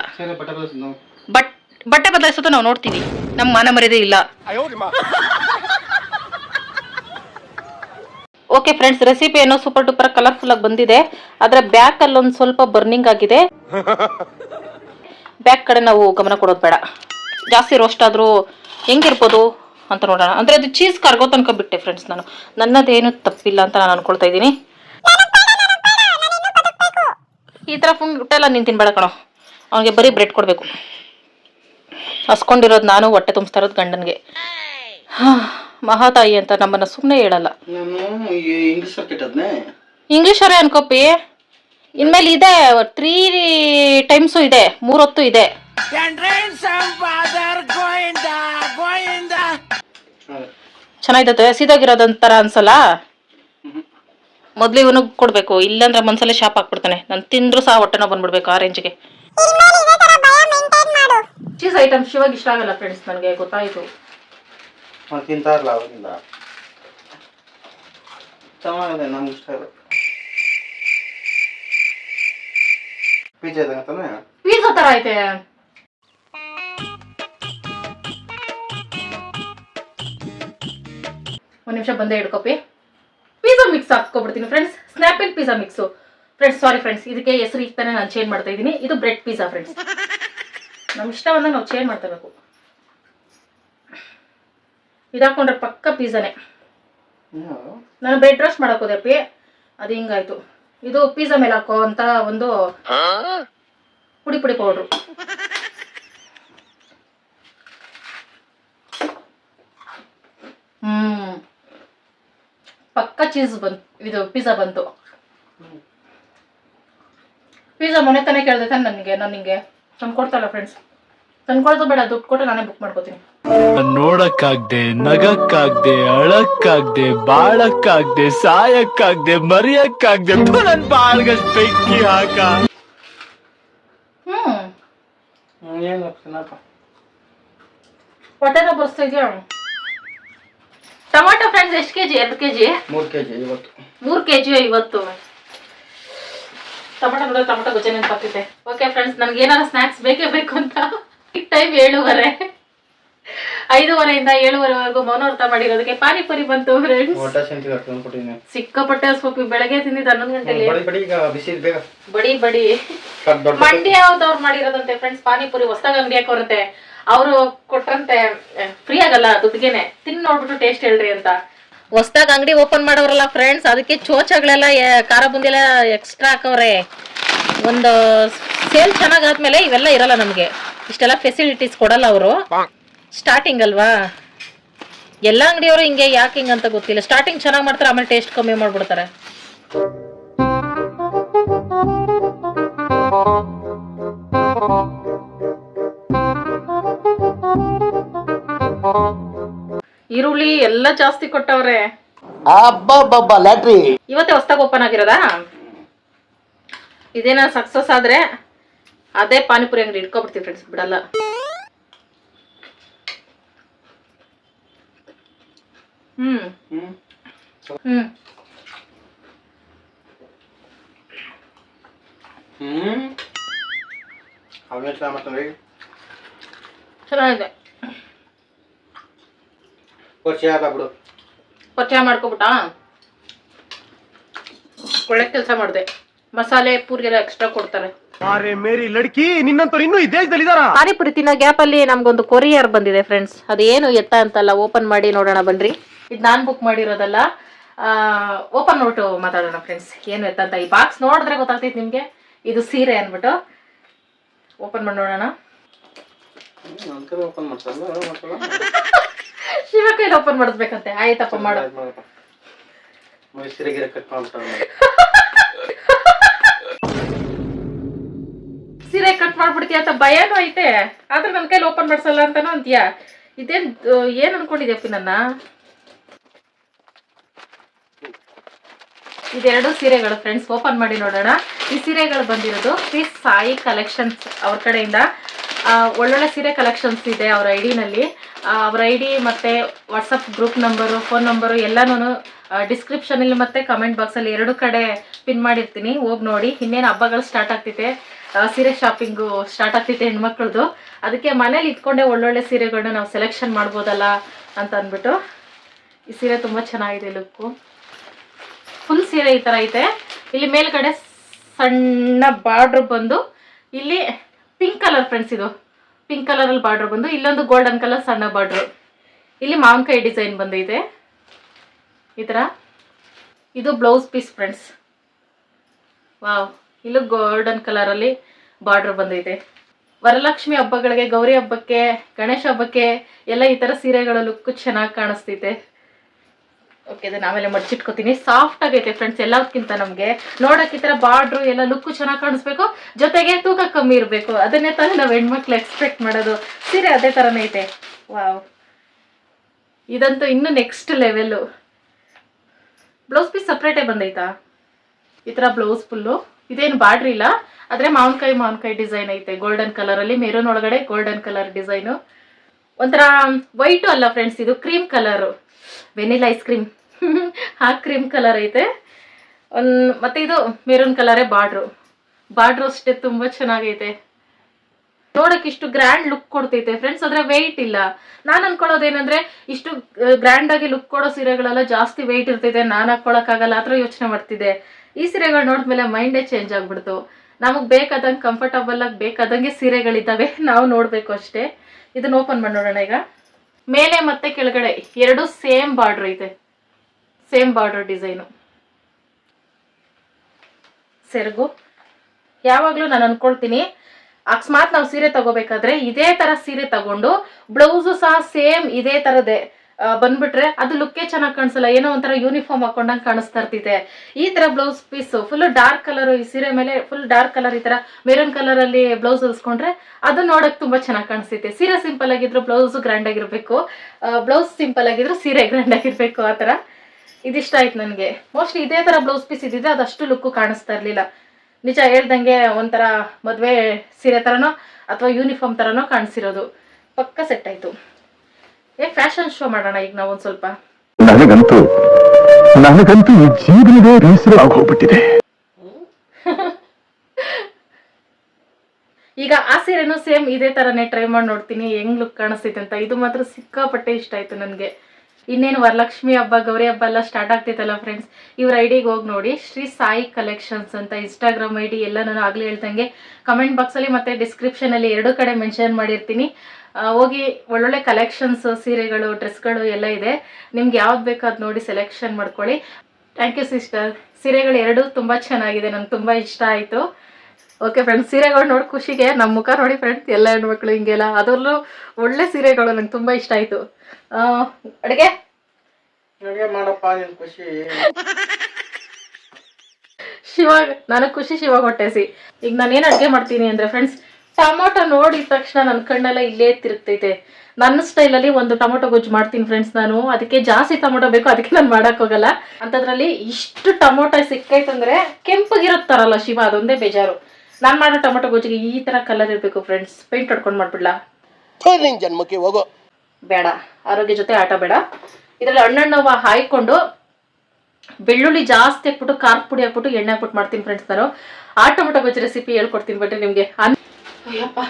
ಬಟ್ ಬಟ್ಟೆ ಬದಲಾಯಿಸೋದು ನಾವು ನೋಡ್ತೀವಿ. ನಮ್ಮ ಮಾನ ಮರ್ಯಾದೆ ಇಲ್ಲ. ಓಕೆ ಫ್ರೆಂಡ್ಸ್ ರೆಸಿಪಿ ಏನೋ ಸೂಪರ್ ಡೂಪರ್ ಕಲರ್ಫುಲ್ ಆಗಿ ಬಂದಿದೆ. ಅದರ ಬ್ಯಾಕ್ ಅಲ್ಲಿ ಒಂದು ಸ್ವಲ್ಪ ಬರ್ನಿಂಗ್ ಆಗಿದೆ. ಬ್ಯಾಕ್ ಕಡೆ ನಾವು ಗಮನ ಕೊಡೋದು ಬೇಡ. ಜಾಸ್ತಿ ರೋಸ್ಟ್ ಆದ್ರೂ ಹೆಂಗಿರ್ಬೋದು ಅಂತ ನೋಡೋಣ. ಅಂದ್ರೆ ಅದು ಚೀಸ್ ಕರ್ಗೋ ತನಕ ಬಿಟ್ಟೆ ಫ್ರೆಂಡ್ಸ್ ನಾನು. ನನ್ನದೇನು ತಪ್ಪಿಲ್ಲ ಅಂತ ನಾನು ಅನ್ಕೊಳ್ತಾ ಇದ್ದೀನಿ. ಈ ಥರ ಫುಲ್ ಊಟ ಎಲ್ಲ ನೀನು ತಿನ್ಬೇಡ ಕಣೋ. ಅವನಿಗೆ ಬರೀ ಬ್ರೆಡ್ ಕೊಡಬೇಕು. ಹಸ್ಕೊಂಡಿರೋದು ನಾನು ಹೊಟ್ಟೆ ತುಂಬಿಸ್ತಾ ಇರೋದು ಗಂಡನಿಗೆ. ಮಹಾತಾಯಿ ಅಂತ ನಮ್ಮನ್ನ ಸುಮ್ಮನೆ ಹೇಳಲ್ಲ. ನಾನು ಇಂಗ್ಲಿಷ್ ಕೆಟ್ಟದ್ನೆ ಇಂಗ್ಲೀಷರೇ ಅನ್ಕೋಪಿ ಇನ್ಮೇಲೆ ಇದೆ ತ್ರೀ ಟೈಮ್ಸು ಇದೆ ಮೂರೊತ್ತು ಇದೆ. ಚೆನ್ನಾಗಿದೆ ಸಿದಾಗಿರೋದಂತರ ಅನ್ಸಲ್ಲ? ಮೊದ್ಲು ಇವನಿಗೆ ಕೊಡ್ಬೇಕು ಇಲ್ಲಾಂದ್ರೆ ಮನ್ಸಲ್ಲೇ ಶಾಪ್ ಹಾಕ್ಬಿಡ್ತಾನೆ. ನಾನು ತಿಂದ್ರು ಸಹ ಹೊಟ್ಟೆನ ಬಂದ್ಬಿಡ್ಬೇಕು ಆ ರೇಂಜ್ಗೆ ಚೀಸ್ ಐಟಮ್ ಶಿವಾಗ ಇಷ್ಟ ಆಗಲ್ಲ ಫ್ರೆಂಡ್ಸ್ ನನಗೆ ಗೊತ್ತಾಯ್ತು. ಅವ್ನು ತಿಂತಾ ಇರಲ್ಲ ಅವರಿಂದ ಚೆನ್ನಾಗಿದೆ ನಮ್ಗೆ ಇಷ್ಟ ಇಲ್ಲ ಪಿಜ್ಜಾ ಇದ್ದಂಗೆ ತಾನೆ? ಪೀಝಾ ತರ ಐತೆ. ಒಂದು ನಿಮಿಷ ಬಂದೇ ಹಿಡ್ಕೊಪಿ pizza friends snapping pizza mix friends sorry friends ಇದಕ್ಕೆ ಹೆಸರು ಈಗ ತಾನೇ ನಾನು ಚೇಂಜ್ ಮಾಡ್ತಾ ಇದ್ದೀನಿ. ಇದು ಬ್ರೆಡ್ ಪಿಜ್ಜಾ ಫ್ರೆಂಡ್ಸ್ ನಮ್ಮ ಇಷ್ಟ ಬಂದಾಗ ನಾವು ಚೇಂಜ್ ಮಾಡ್ತಬೇಕು ಇದಾಕೊಂಡ್ರೆ ಪಕ್ಕ ಪಿಜ್ಜಾನೇ? ನಾನು ಬ್ರೆಡ್ ರೋಸ್ಟ್ ಮಾಡಕ್ ಹೋದೆ, ಅಪ್ಪಿ. ಅದು ಹಿಂಗಾಯ್ತು. ಇದು ಪಿಜ್ಜಾ ಮೇಲೆ ಹಾಕೋ ಅಂತ ಒಂದು ಪುಡಿ ಪುಡಿ ಪೌಡ್ರು ಹ್ಮ್. ಪಕ್ಕ ಚೀಸ್ ಬಂತು. ಇದು ಪಿಜ್ಜಾ ಬಂತು. ಪಿಜ್ಜಾ ಮೊನ್ನೆ ತಾನೇ ಕೇಳಿದೆ ತಾನೆ ನನಗೆ ನಾನು ನಿಂಗೆ. ತಂದ್ಕೊಡ್ತಲ್ಲ ಫ್ರೆಂಡ್ಸ್ ತಂದ್ಕೊಳ್ದು ಬೇಡ ದುಡ್ಡು ಕೊಟ್ಟು ನಾನೇ ಬುಕ್ ಮಾಡ್ಕೋತೀನಿ. ನೋಡಕ್ಕಾಗ್ದೆ ನಗಕ್ಕಾಗ್ದೆ ಅಳಕ್ಕಾಗ್ದೆ ಬಾಳಕ್ಕಾಗ್ದೆ ಸಾಯಕ್ಕಾಗ್ದೆ ಮರಿಯಕ್ಕಾಗ್ದೆ ನನ್ ಬಾಳ್ಗಷ್ಟ್ ಬೆಂಕಿ ಹಾಕ. ಹ್ಮ್. ಏನಪ್ಪ ಹೊಟ್ಟೆನ ಬರ್ಸ್ತಾ ಇದೆಯಾ? ಟೊಮಾಟೊ ಫ್ರೆಂಡ್ಸ್ ಎಷ್ಟು ಕೆಜಿ? ಎರಡು ಕೆಜಿ? ಮೂರು ಕೆ ಜಿ ಇವತ್ತು ಮೂರು ಕೆಜಿ ಇವತ್ತು ಟೊಮೆಟೊ ನೋಡೋ ಟೊಮೆಟೊ ಗೊಜ್ಜೆ ನೆನಪಾಗ್ತಿದೆ ಓಕೆ ಫ್ರೆಂಡ್ಸ್ ನನ್ಗೆ ಏನಾರ ಸ್ನ್ಯಾಕ್ಸ್ ಬೇಕೇ ಬೇಕು ಅಂತ ಟೈಮ್ ಏಳುವರೆ. ಐದೂವರೆಯಿಂದ ಏಳುವರೆವರೆಗೂ ಮೌನವ್ರತ ಮಾಡಿರೋದಕ್ಕೆ ಪಾನಿಪುರಿ ಬಂತು ಫ್ರೆಂಡ್ಸ್ ಸಿಕ್ಕಾಪಟ್ಟೆ ಹಸ್ಬೇಕು ಬೆಳಗ್ಗೆ ತಿಂದಿದ್ದು ಹನ್ನೊಂದು ಗಂಟೆಲಿ. ಬಡಿ ಬಡಿ ಮಂಡ್ಯ ಯಾವ್ದವ್ರು ಮಾಡಿರೋದಂತೆ ಫ್ರೆಂಡ್ಸ್ ಪಾನಿಪುರಿ ಹೊಸದಾಗ ಅಂಗಡಿ ಹಾಕೋರಂತೆ ಅವರು ಕೊಟ್ರಂತೆ ಫ್ರೀ ಆಗಲ್ಲ ದುಡ್ಡಿಗೆನೆ ತಿನ್ ನೋಡ್ಬಿಟ್ಟು ಟೇಸ್ಟ್ ಹೇಳ್ರಿ ಅಂತ. ಹೊಸ್ದಾಗ ಅಂಗಡಿ ಓಪನ್ ಮಾಡೋರಲ್ಲ ಫ್ರೆಂಡ್ಸ್ ಅದಕ್ಕೆ ಚೋಚಗಳೆಲ್ಲ ಖಾರ ಬುಂದಿಲ್ಲ ಎಕ್ಸ್ಟ್ರಾ ಹಾಕವ್ರೆ. ಒಂದು ಸೇಲ್ ಚೆನ್ನಾಗಾದ್ಮೇಲೆ ಇವೆಲ್ಲ ಇರಲ್ಲ ನಮಗೆ. ಇಷ್ಟೆಲ್ಲ ಫೆಸಿಲಿಟೀಸ್ ಕೊಡಲ್ಲ ಅವರು. ಸ್ಟಾರ್ಟಿಂಗ್ ಅಲ್ವಾ? ಎಲ್ಲ ಅಂಗಡಿಯವರು ಹಿಂಗೆ ಯಾಕೆ ಹಿಂಗೆ ಅಂತ ಗೊತ್ತಿಲ್ಲ. ಸ್ಟಾರ್ಟಿಂಗ್ ಚೆನ್ನಾಗಿ ಮಾಡ್ತಾರೆ, ಆಮೇಲೆ ಟೇಸ್ಟ್ ಕಮ್ಮಿ ಮಾಡ್ಬಿಡ್ತಾರೆ. ಈರುಳ್ಳಿ ಎಲ್ಲ ಜಾಸ್ತಿ ಕೊಟ್ಟವ್ರೆ. ಅಬ್ಬಬ್ಬಬ್ಬ ಲ್ಯಾಟ್ರಿ. ಇವತ್ತೇ ಹೊಸ್ದಾಗಿ ಓಪನ್ ಆಗಿರೋದಾ? ಇದೇನ ಸಕ್ಸಸ್ ಆದ್ರೆ ಅದೇ ಪಾನಿಪುರಿ ಅಂಗಡಿ ಇಟ್ಕೊಬಿಡ್ತೀವಿ ಫ್ರೆಂಡ್ಸ್ ಬಿಡಲ್ಲ. ಹ್ಮ್. ಹ್ಮ್. ಹ್ಮ್. ಚೆನ್ನಾಗಿದೆ. ಪರಿಚಯ ಆದ ಬಿಡು. ಪರಿಚಯ ಮಾಡ್ಕೊಬಿಟ್ಟ? ಒಳ್ಳೆ ಕೆಲಸ ಮಾಡಿದೆ. ಮಸಾಲೆ ಪೂರಿಗೆಲ್ಲ ಎಕ್ಸ್ಟ್ರಾ ಕೊಡ್ತಾರೆ. ಅರೆ ಮೇರಿ ಲಡ್ಕಿ ನಿನ್ನಂತವ್ರು ಇನ್ನೂ ಈ ದೇಶದಲ್ಲಿ ಇದಾರ ಪಾನಿಪುರಿ ತಿನ್ನೋ ಗ್ಯಾಪ್ ಅಲ್ಲಿ ನಮ್ಗೊಂದು ಕೊರಿಯರ್ ಬಂದಿದೆ ಫ್ರೆಂಡ್ಸ್ ಅದೇನು ಎತ್ತ ಅಂತಲ್ಲ ಓಪನ್ ಮಾಡಿ ನೋಡೋಣ ಬನ್ರಿ. ಇದು ನಾನು ಬುಕ್ ಮಾಡಿರೋದಲ್ಲ ಓಪನ್ ನೋಟು ಮಾತಾಡೋಣ ಫ್ರೆಂಡ್ಸ್ ಏನು ಎತ್ತ ಅಂತ ಈ ಬಾಕ್ಸ್ ನೋಡಿದ್ರೆ ಗೊತ್ತಾಗ್ತೈತೆ ನಿಮಗೆ. ಇದು ಸೀರೆ ಅನ್ಬಿಟ್ಟು. ಓಪನ್ ಮಾಡಿ ನೋಡೋಣ. ಓಪನ್ ಶಿವ ಕೈಲಿ ಓಪನ್ ಮಾಡಿಸ್ಬೇಕಂತೆ. ಆಯ್ತಪ್ಪ ಮಾಡು. ಸೀರೆ ಕಟ್ ಮಾಡ್ಬಿಡ್ತೀಯ ಅಂತ ಭಯನೂ ಐತೆ. ಆದ್ರೆ ನನ್ನ ಕೈಲಿ ಓಪನ್ ಮಾಡ್ಸಲ್ಲ ಅಂತಾನು ಅಂತೀಯ? ಇದೇನ್ ಏನ್ ಅನ್ಕೊಂಡಿದ್ಯಪ್ಪ ನನ್ನ? ಇದೆರಡು ಸೀರೆಗಳು ಫ್ರೆಂಡ್ಸ್ ಓಪನ್ ಮಾಡಿ ನೋಡೋಣ. ಈ ಸೀರೆಗಳು ಬಂದಿರೋದು ಶ್ರೀ ಸಾಯಿ ಕಲೆಕ್ಷನ್ಸ್ ಅವ್ರ ಕಡೆಯಿಂದ. ಒಳ್ಳೊಳ್ಳೆ ಸೀರೆ ಕಲೆಕ್ಷನ್ಸ್ ಇದೆ ಅವ್ರ ಐ ಡಿನಲ್ಲಿ ಅವ್ರ ಐ ಡಿ ಮತ್ತು WhatsApp group number phone number ಎಲ್ಲನೂ ಡಿಸ್ಕ್ರಿಪ್ಷನಲ್ಲಿ ಮತ್ತು ಕಮೆಂಟ್ ಬಾಕ್ಸಲ್ಲಿ ಎರಡು ಕಡೆ ಪಿನ್ ಮಾಡಿರ್ತೀನಿ. ಹೋಗಿ ನೋಡಿ. ಇನ್ನೇನು ಹಬ್ಬಗಳು ಸ್ಟಾರ್ಟ್ ಆಗ್ತಿದೆ. ಸೀರೆ ಶಾಪಿಂಗು ಸ್ಟಾರ್ಟ್ ಆಗ್ತಿದೆ ಹೆಣ್ಮಕ್ಳದು. ಅದಕ್ಕೆ ಮನೇಲಿ ಇಟ್ಕೊಂಡೆ ಒಳ್ಳೊಳ್ಳೆ ಸೀರೆಗಳನ್ನ ನಾವು ಸೆಲೆಕ್ಷನ್ ಮಾಡ್ಬೋದಲ್ಲ ಅಂತ ಅಂದ್ಬಿಟ್ಟು ಈ ಸೀರೆ ತುಂಬ ಚೆನ್ನಾಗಿದೆ ಲುಕ್ಕು ಫುಲ್ ಸೀರೆ ಈ ಥರ ಐತೆ. ಇಲ್ಲಿ ಮೇಲ್ಗಡೆ ಸಣ್ಣ ಬಾರ್ಡ್ರ್ ಬಂದು ಇಲ್ಲಿ ಪಿಂಕ್ ಕಲರ್ ಫ್ರೆಂಡ್ಸ್ ಇದು. ಪಿಂಕ್ ಕಲರಲ್ಲಿ ಬಾರ್ಡ್ರ್ ಬಂದು, ಇಲ್ಲೊಂದು ಗೋಲ್ಡನ್ ಕಲರ್ ಸಣ್ಣ ಬಾರ್ಡ್ರು ಇಲ್ಲಿ ಮಾವಿನಕಾಯಿ ಡಿಸೈನ್ ಬಂದೈತೆ. ಈ ಥರ ಇದು ಬ್ಲೌಸ್ ಪೀಸ್ ಫ್ರೆಂಡ್ಸ್ ವಾವ್ ಇಲ್ಲೂ ಗೋಲ್ಡನ್ ಕಲರಲ್ಲಿ ಬಾರ್ಡ್ರ್ ಬಂದೈತೆ. ವರಲಕ್ಷ್ಮಿ ಹಬ್ಬಗಳಿಗೆ, ಗೌರಿ ಹಬ್ಬಕ್ಕೆ, ಗಣೇಶ ಹಬ್ಬಕ್ಕೆ ಎಲ್ಲ ಈ ಥರ ಸೀರೆಗಳ ಲುಕ್ ಚೆನ್ನಾಗಿ ಕಾಣಿಸ್ತೈತೆ. ಓಕೆ ಇದನ್ನ ಆಮೇಲೆ ಮಡ್ಚಿಟ್ಕೋತೀನಿ. ಸಾಫ್ಟ್ ಆಗೈತೆ ಫ್ರೆಂಡ್ಸ್ ಎಲ್ಲದಕ್ಕಿಂತ ನಮಗೆ. ನೋಡಕ್ಕೆ ಈ ಥರ ಬಾರ್ಡ್ರು, ಎಲ್ಲ ಲುಕ್ ಚೆನ್ನಾಗಿ ಕಾಣಿಸ್ಬೇಕು. ಜೊತೆಗೆ ತೂಕ ಕಮ್ಮಿ ಇರಬೇಕು. ಅದನ್ನೇ ತಾನೇ ನಾವು ಹೆಣ್ಮಕ್ಳು ಎಕ್ಸ್ಪೆಕ್ಟ್ ಮಾಡೋದು. ಸೀರೆ ಅದೇ ಥರನೇ ಐತೆ. ವಾವ್ ಇದಂತೂ ಇನ್ನೂ ನೆಕ್ಸ್ಟ್ ಲೆವೆಲ್ಲು ಬ್ಲೌಸ್ ಪೀಸ್ ಸಪ್ರೇಟೇ ಬಂದೈತಾ? ಈ ಥರ ಬ್ಲೌಸ್ ಫುಲ್ಲು ಇದೇನು ಬಾರ್ಡ್ರ್ ಇಲ್ಲ. ಆದರೆ ಮಾವಿನಕಾಯಿ ಮಾವಿನಕಾಯಿ ಡಿಸೈನ್ ಐತೆ. ಗೋಲ್ಡನ್ ಕಲರಲ್ಲಿ ಮೆರೂನ್ ಒಳಗಡೆ ಗೋಲ್ಡನ್ ಕಲರ್ ಡಿಸೈನು ಒಂಥರ ವೈಟು ಅಲ್ಲ ಫ್ರೆಂಡ್ಸ್ ಇದು cream colour vanilla ice cream ಆ ಕ್ರೀಮ್ ಕಲರ್ ಐತೆ. ಒಂದು, ಮತ್ತು ಇದು ಮೆರೂನ್ ಕಲರೇ ಬಾರ್ಡ್ರು ಬಾರ್ಡ್ರು ಅಷ್ಟೇ ತುಂಬ ಚೆನ್ನಾಗೈತೆ. ನೋಡೋಕೆ ಇಷ್ಟು ಗ್ರ್ಯಾಂಡ್ ಲುಕ್ ಕೊಡ್ತೈತೆ ಫ್ರೆಂಡ್ಸ್ ಆದರೆ ವೆಯ್ಟ್ ಇಲ್ಲ. ನಾನು ಅನ್ಕೊಳ್ಳೋದೇನಂದ್ರೆ ಇಷ್ಟು ಗ್ರ್ಯಾಂಡ್ ಆಗಿ ಲುಕ್ ಕೊಡೋ ಸೀರೆಗಳೆಲ್ಲ ಜಾಸ್ತಿ ವೆಯ್ಟ್ ಇರ್ತೈತೆ, ನಾನು ಹಾಕ್ಕೊಳಕ್ಕಾಗಲ್ಲ, ಆ ಥರ ಯೋಚನೆ ಮಾಡ್ತಿದ್ದೆ. ಈ ಸೀರೆಗಳು ನೋಡಿದ್ಮೇಲೆ ಮೈಂಡೇ ಚೇಂಜ್ ಆಗ್ಬಿಡ್ತು. ನಮಗೆ ಬೇಕಾದಂಗೆ ಕಂಫರ್ಟಬಲ್ ಆಗಿ ಬೇಕಾದಂಗೆ ಸೀರೆಗಳಿದ್ದಾವೆ, ನಾವು ನೋಡಬೇಕು ಅಷ್ಟೇ. ಇದನ್ನ ಓಪನ್ ಮಾಡಿ ನೋಡೋಣ ಈಗ. ಮೇಲೆ ಮತ್ತೆ ಕೆಳಗಡೆ ಎರಡು ಸೇಮ್ ಬಾರ್ಡರ್ ಐತೆ. ಸೇಮ್ ಬಾರ್ಡರ್ ಡಿಸೈನು ಸೆರಗು. ಯಾವಾಗಲೂ ನಾನು ಅನ್ಕೊಳ್ತೀನಿ ಅಕಸ್ಮಾತ್ ನಾವು ಸೀರೆ ತಗೋಬೇಕಾದ್ರೆ ಇದೇ ತರ ಸೀರೆ ತಗೊಂಡು ಬ್ಲೌಸು ಸಹ ಸೇಮ್ ಇದೇ ತರದೇ ಬಂದ್ಬಿಟ್ರೆ ಅದು ಲುಕ್ಕೇ ಚೆನ್ನಾಗಿ ಕಾಣಿಸಲ್ಲ. ಏನೋ ಒಂಥರ ಯೂನಿಫಾರ್ಮ್ ಹಾಕೊಂಡಂಗೆ ಕಾಣಿಸ್ತಾ ಇರ್ತಿದೆ. ಈ ತರ blouse piece full dark colour ಈ ಸೀರೆ ಮೇಲೆ ಫುಲ್ ಡಾರ್ಕ್ ಕಲರ್ ಈ ತರ ಮೆರೂನ್ ಕಲರ್ ಅಲ್ಲಿ ಬ್ಲೌಸ್ ಹೊಲಿಸ್ಕೊಂಡ್ರೆ ಅದು ನೋಡಕ್ ತುಂಬಾ ಚೆನ್ನಾಗಿ ಕಾಣಿಸ್ತೈತೆ ಸೀರೆ ಸಿಂಪಲ್ ಆಗಿದ್ರು ಬ್ಲೌಸ್ ಗ್ರ್ಯಾಂಡ್ ಆಗಿರ್ಬೇಕು. ಬ್ಲೌಸ್ ಸಿಂಪಲ್ ಆಗಿದ್ರು ಸೀರೆ ಗ್ರ್ಯಾಂಡ್ ಆಗಿರ್ಬೇಕು ಆ ತರ. ಇದಿಷ್ಟ ಆಯ್ತು ನನಗೆ. ಮೋಸ್ಟ್ಲಿ ಇದೇ ತರ ಬ್ಲೌಸ್ ಪೀಸ್ ಇದ್ದಿದ್ರೆ ಅದಷ್ಟು ಲುಕ್ಕು ಕಾಣಿಸ್ತಾ ಇರ್ಲಿಲ್ಲ. ನಿಜ ಹೇಳ್ದಂಗೆ ಒಂಥರ ಮದುವೆ ಸೀರೆ ಥರನೋ ಅಥವಾ ಯೂನಿಫಾರ್ಮ್ ಥರನೋ ಕಾಣಿಸಿರೋದು. ಪಕ್ಕ ಸೆಟ್ ಆಯಿತು. ಏ ಫ್ಯಾಷನ್ ಶೋ ಮಾಡೋಣ ಈಗ ನಾವು ಒಂದು ಸ್ವಲ್ಪ. ನನಗಂತೂ ನನಗಂತೂ ಈ ಜೀವನವೇ ಬೇಸರ ಆಗೋಗ್ಬಿಟ್ಟಿದೆ ಈಗ ಆ ಸೀರೆನು ಸೇಮ್ ಇದೇ ತರನೇ ಟ್ರೈ ಮಾಡಿ ನೋಡ್ತೀನಿ ಹೆಂಗ್ ಲುಕ್ ಕಾಣಿಸ್ತೈತೆ ಅಂತ. ಇದು ಮಾತ್ರ ಸಿಕ್ಕಾಪಟ್ಟೆ ಇಷ್ಟ ಆಯ್ತು ನನಗೆ. ಇನ್ನೇನು ವರಲಕ್ಷ್ಮಿ ಹಬ್ಬ ಗೌರಿ ಹಬ್ಬ ಎಲ್ಲ ಸ್ಟಾರ್ಟ್ ಆಗ್ತೈತಲ್ಲ ಫ್ರೆಂಡ್ಸ್ ಇವ್ರ ಐಡಿಗೆ ಹೋಗಿ ನೋಡಿ ಶ್ರೀ ಸಾಯಿ ಕಲೆಕ್ಷನ್ಸ್ ಅಂತ ಇನ್ಸ್ಟಾಗ್ರಾಮ್ ಐ ಡಿ ಎಲ್ಲ ನಾನು ಆಗಲೇ ಹೇಳ್ದಂಗೆ ಕಮೆಂಟ್ ಬಾಕ್ಸಲ್ಲಿ ಮತ್ತು ಡಿಸ್ಕ್ರಿಪ್ಷನಲ್ಲಿ ಎರಡು ಕಡೆ ಮೆನ್ಷನ್ ಮಾಡಿರ್ತೀನಿ. ಹೋಗಿ ಒಳ್ಳೊಳ್ಳೆ ಕಲೆಕ್ಷನ್ಸ್ ಸೀರೆಗಳು ಡ್ರೆಸ್ಗಳು ಎಲ್ಲ ಇದೆ. ನಿಮ್ಗೆ ಯಾವ್ದು ಬೇಕಾದ್ ನೋಡಿ ಸೆಲೆಕ್ಷನ್ ಮಾಡ್ಕೊಳ್ಳಿ. ಥ್ಯಾಂಕ್ ಯು ಸಿಸ್ಟರ್ ಸೀರೆಗಳು ಎರಡೂ ತುಂಬ ಚೆನ್ನಾಗಿದೆ ನನಗೆ ತುಂಬ ಇಷ್ಟ ಆಯಿತು. ಓಕೆ ಫ್ರೆಂಡ್ಸ್ ಸೀರೆಗಳು ನೋಡಿ ಖುಷಿಗೆ ನಮ್ಮ ಮುಖ ನೋಡಿ ಫ್ರೆಂಡ್ಸ್ ಎಲ್ಲ ಹೆಣ್ಮಕ್ಳು ಹಿಂಗೆಲ್ಲ ಅದರಲ್ಲೂ ಒಳ್ಳೆ ಸೀರೆಗಳು ನಂಗೆ ತುಂಬ ಇಷ್ಟ ಆಯಿತು. ಅಡುಗೆ? ಮಾಡಪ್ಪ ಖುಷಿ. ಶಿವ ನನಗೆ ಖುಷಿ ಶಿವ ಹೊಟ್ಟೆಸಿ. ಈಗ ನಾನು ಏನು ಅಡುಗೆ ಮಾಡ್ತೀನಿ ಅಂದರೆ ಫ್ರೆಂಡ್ಸ್ ಟೊಮೊಟೊ ನೋಡಿದ ತಕ್ಷಣ ನನ್ನ ಕಣ್ಣೆಲ್ಲ ಇಲ್ಲೇ ತಿರುಗ್ತೈತೆ. ನನ್ನ ಸ್ಟೈಲಲ್ಲಿ ಒಂದು ಟೊಮೊಟೊ ಗೊಜ್ಜು ಮಾಡ್ತೀನಿ ಫ್ರೆಂಡ್ಸ್ ನಾನು. ಅದಕ್ಕೆ ಜಾಸ್ತಿ ಟೊಮೊಟೊ ಬೇಕು ಅದಕ್ಕೆ ನಾನು ಮಾಡಕ್ ಹೋಗಲ್ಲ. ಅಂಥದ್ರಲ್ಲಿ ಇಷ್ಟು ಟೊಮೊಟೊ ಸಿಕ್ಕೈತಂದ್ರೆ ಕೆಂಪಗಿರುತ್ತಾರಲ್ಲ ಶಿವ ಅದೊಂದೇ ಬೇಜಾರು. ನಾನು ಮಾಡೋ ಟೊಮೊಟೊ ಗೊಜ್ಜಿಗೆ ಈ ತರ ಕಲರ್ ಇರಬೇಕು ಫ್ರೆಂಡ್ಸ್ ಪೇಂಟ್ ಹೊಡ್ಕೊಂಡು ಮಾಡ್ಬಿಡ್ಲಾ? ಜನ್ಮಕ್ಕೆ ಹೋಗೋ. ಬೇಡ ಆರೋಗ್ಯ ಜೊತೆ ಆಟ ಬೇಡ. ಇದರಲ್ಲಿ ಹಣ್ಣಣ್ಣವ ಹಾಯ್ಕೊಂಡು ಬೆಳ್ಳುಳ್ಳಿ ಜಾಸ್ತಿ ಹಾಕ್ಬಿಟ್ಟು ಖಾರದ ಪುಡಿ ಹಾಕ್ಬಿಟ್ಟು ಎಣ್ಣೆ ಹಾಕ್ಬಿಟ್ಟು ಮಾಡ್ತೀನಿ ಫ್ರೆಂಡ್ಸ್ ನಾನು. ಆ ಟೊಮೊಟೊ ಗೊಜ್ಜು ರೆಸಿಪಿ ಹೇಳ್ಕೊಡ್ತೀನಿ ಬಟ್ಟೆ ನಿಮಗೆ. ಅಯ್ಯಪ್ಪ,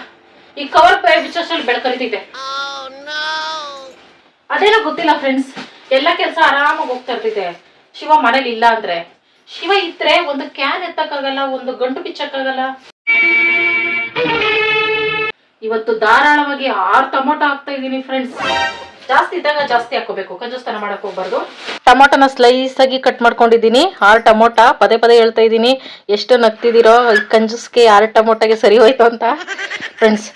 ಈ ಕವರ್ ಪೈ ಬಿಚ್ಚೋಷ್ಟಲ್ಲಿ ಬೆಳಕರಿತೈತೆ ಅದೇನೋ ಗೊತ್ತಿಲ್ಲ ಫ್ರೆಂಡ್ಸ್ ಎಲ್ಲ ಕೆಲಸ ಆರಾಮಾಗಿ ಹೋಗ್ತಾ ಇರ್ತೈತೆ ಶಿವ ಮನೇಲಿ ಇಲ್ಲ ಅಂದ್ರೆ. ಶಿವ ಇದ್ರೆ ಒಂದು ಕ್ಯಾನ್ ಎತ್ತಕ್ಕಾಗಲ್ಲ, ಒಂದು ಗಂಟು ಬಿಚ್ಚಕ್ಕಾಗಲ್ಲ. ಇವತ್ತು ಧಾರಾಳವಾಗಿ ಆರು ಟೊಮೊಟೊ ಹಾಕ್ತಾ ಇದ್ದೀನಿ ಫ್ರೆಂಡ್ಸ್ ಜಾಸ್ತಿ ಇದ್ದಾಗ ಜಾಸ್ತಿ ಹಾಕೋಬೇಕು ಕಂಜೂಸ್ತನ ಮಾಡಕ್ ಹೋಗ್ಬಾರ್ದು. ಟೊಮೊಟೊನ ಸ್ಲೈಸ್ ಆಗಿ ಕಟ್ ಮಾಡ್ಕೊಂಡಿದ್ದೀನಿ. ಆರು ಟೊಮೊಟೊ, ಪದೇ ಪದೇ ಹೇಳ್ತಾ ಇದ್ದೀನಿ. ಎಷ್ಟು ನಗ್ತಿದ್ದೀರೋ ಈ ಕಂಜೂಸ್ಗೆ ಆರು ಟೊಮೊಟೊಗೆ ಸರಿ ಹೋಯ್ತು ಅಂತ. ಫ್ರೆಂಡ್ಸ್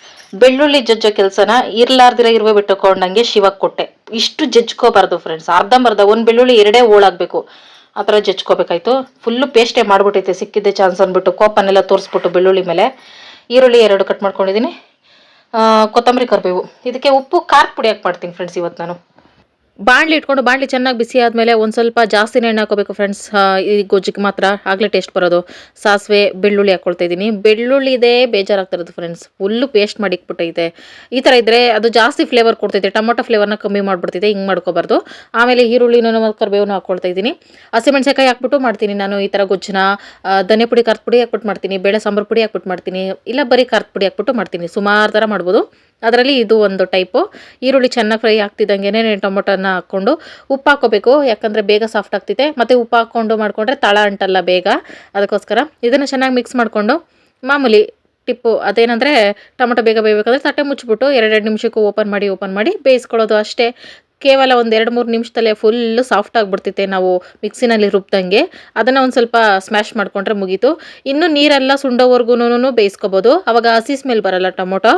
ಬೆಳ್ಳುಳ್ಳಿ ಜಜ್ಜೋ ಕೆಲಸನ ಇರ್ಲಾರ್ದಿರ ಇರುವೆ ಬಿಟ್ಟುಕೊಂಡಂಗೆ ಶಿವಕ್ಕೆ ಕೊಟ್ಟೆ. ಇಷ್ಟು ಜಜ್ಕೋಬಾರ್ದು ಫ್ರೆಂಡ್ಸ್ ಅರ್ಧಂಬರ್ಧ, ಒಂದು ಬೆಳ್ಳುಳ್ಳಿ ಎರಡೇ ಹೋಳಾಗಬೇಕು ಆ ಥರ ಜಜ್ಕೋಬೇಕಾಯ್ತು ಫುಲ್ಲು ಪೇಸ್ಟೇ ಮಾಡ್ಬಿಟ್ಟೈತೆ ಸಿಕ್ಕಿದ್ದೆ ಚಾನ್ಸ್ ಅಂದ್ಬಿಟ್ಟು ಕೋಪನೆಲ್ಲ ತೋರಿಸ್ಬಿಟ್ಟು ಬೆಳ್ಳುಳ್ಳಿ ಮೇಲೆ. ಈರುಳ್ಳಿ ಎರಡು ಕಟ್ ಮಾಡ್ಕೊಂಡಿದ್ದೀನಿ. ಕೊತ್ತಂಬರಿ ಕರಿಬೇವು. ಇದಕ್ಕೆ ಉಪ್ಪು ಖಾರದ ಪುಡಿ ಹಾಕಿ ಮಾಡ್ತೀನಿ ಫ್ರೆಂಡ್ಸ್ ಇವತ್ತು ನಾನು. ಬಾಣಲಿ ಇಟ್ಕೊಂಡು, ಬಾಣಲಿ ಚೆನ್ನಾಗಿ ಬಿಸಿ ಆದಮೇಲೆ ಒಂದು ಸ್ವಲ್ಪ ಜಾಸ್ತಿನೇ ಎಣ್ಣೆ ಹಾಕೋಬೇಕು ಫ್ರೆಂಡ್ಸ್ ಈ ಗೊಜ್ಜಿಗೆ ಮಾತ್ರ. ಆಗಲೇ ಟೇಸ್ಟ್ ಬರೋದು. ಸಾಸಿವೆ, ಬೆಳ್ಳುಳ್ಳಿ ಹಾಕ್ಕೊಳ್ತಾ ಇದ್ದೀನಿ. ಬೆಳ್ಳುಳ್ಳಿ ಇದೆ, ಬೇಜಾರಾಗ್ತಿರೋದು ಫ್ರೆಂಡ್ಸ್ ಫುಲ್ಲು ಪೇಸ್ಟ್ ಮಾಡಿ ಇಟ್ಬಿಟ್ಟೈತೆ. ಈ ಥರ ಇದ್ದರೆ ಅದು ಜಾಸ್ತಿ ಫ್ಲೇವರ್ ಕೊಡ್ತೈತೆ. ಟೊಮೊಟೊ ಫ್ಲೇವರ್ನ ಕಮ್ಮಿ ಮಾಡಿಬಿಡ್ತೈತೆ. ಹಿಂಗೆ ಮಾಡ್ಕೋಬಾರ್ದು. ಆಮೇಲೆ ಈರುಳ್ಳಿನೂ ಕರಿಬೇವನ್ನ ಹಾಕ್ಕೊಳ್ತಾ ಇದ್ದೀನಿ. ಹಸಿಮೆಣ್ಸಿಕಾಯಿ ಹಾಕ್ಬಿಟ್ಟು ಮಾಡ್ತೀನಿ ನಾನು ಈ ಥರ ಗೊಜ್ಜನ ಧನೆ ಪುಡಿ, ಖಾರದ ಪುಡಿ ಹಾಕ್ಬಿಟ್ಟು ಮಾಡ್ತೀನಿ. ಬೇಳೆ ಸಾಂಬಾರು ಪುಡಿ ಹಾಕ್ಬಿಟ್ಟು ಮಾಡ್ತೀನಿ. ಇಲ್ಲ ಬರೀ ಖಾರದ ಪುಡಿ ಹಾಕ್ಬಿಟ್ಟು ಮಾಡ್ತೀನಿ. ಸುಮಾರು ಥರ ಮಾಡ್ಬೋದು. ಅದರಲ್ಲಿ ಇದು ಒಂದು ಟೈಪು. ಈರುಳ್ಳಿ ಚೆನ್ನಾಗಿ ಫ್ರೈ ಆಗ್ತಿದ್ದಂಗೆ ಟೊಮೊಟೊನ ಹಾಕ್ಕೊಂಡು ಉಪ್ಪು ಹಾಕೋಬೇಕು ಯಾಕಂದರೆ ಬೇಗ ಸಾಫ್ಟ್ ಆಗ್ತಿದೆ. ಮತ್ತು ಉಪ್ಪು ಹಾಕ್ಕೊಂಡು ಮಾಡಿಕೊಂಡ್ರೆ ತಳ ಅಂಟಲ್ಲ ಬೇಗ. ಅದಕ್ಕೋಸ್ಕರ ಇದನ್ನು ಚೆನ್ನಾಗಿ ಮಿಕ್ಸ್ ಮಾಡಿಕೊಂಡು ಮಾಮೂಲಿ ಟಿಪ್ಪು ಅದೇನಂದರೆ ಟೊಮೊಟೊ ಬೇಗ ಬೇಯಬೇಕಂದ್ರೆ ತಟ್ಟೆ ಮುಚ್ಚಿಬಿಟ್ಟು ಎರಡೆರಡು ನಿಮಿಷಕ್ಕೂ ಓಪನ್ ಮಾಡಿ ಓಪನ್ ಮಾಡಿ ಬೇಯಿಸ್ಕೊಳ್ಳೋದು ಅಷ್ಟೇ. ಕೇವಲ ಒಂದು ಎರಡು ಮೂರು ನಿಮಿಷದಲ್ಲೇ ಫುಲ್ಲು ಸಾಫ್ಟ್ ಆಗಿಬಿಡ್ತೈತೆ ನಾವು ಮಿಕ್ಸಿನಲ್ಲಿ ರುಬ್ದಂಗೆ. ಅದನ್ನು ಒಂದು ಸ್ವಲ್ಪ ಸ್ಮ್ಯಾಶ್ ಮಾಡಿಕೊಂಡ್ರೆ ಮುಗೀತು. ಇನ್ನು ನೀರೆಲ್ಲ ಸುಂಡೋವರೆಗೂ ಬೇಯಿಸ್ಕೋಬೋದು. ಅವಾಗ ಹಸಿ ಸ್ಮೆಲ್ ಬರಲ್ಲ ಟೊಮೊಟೊ.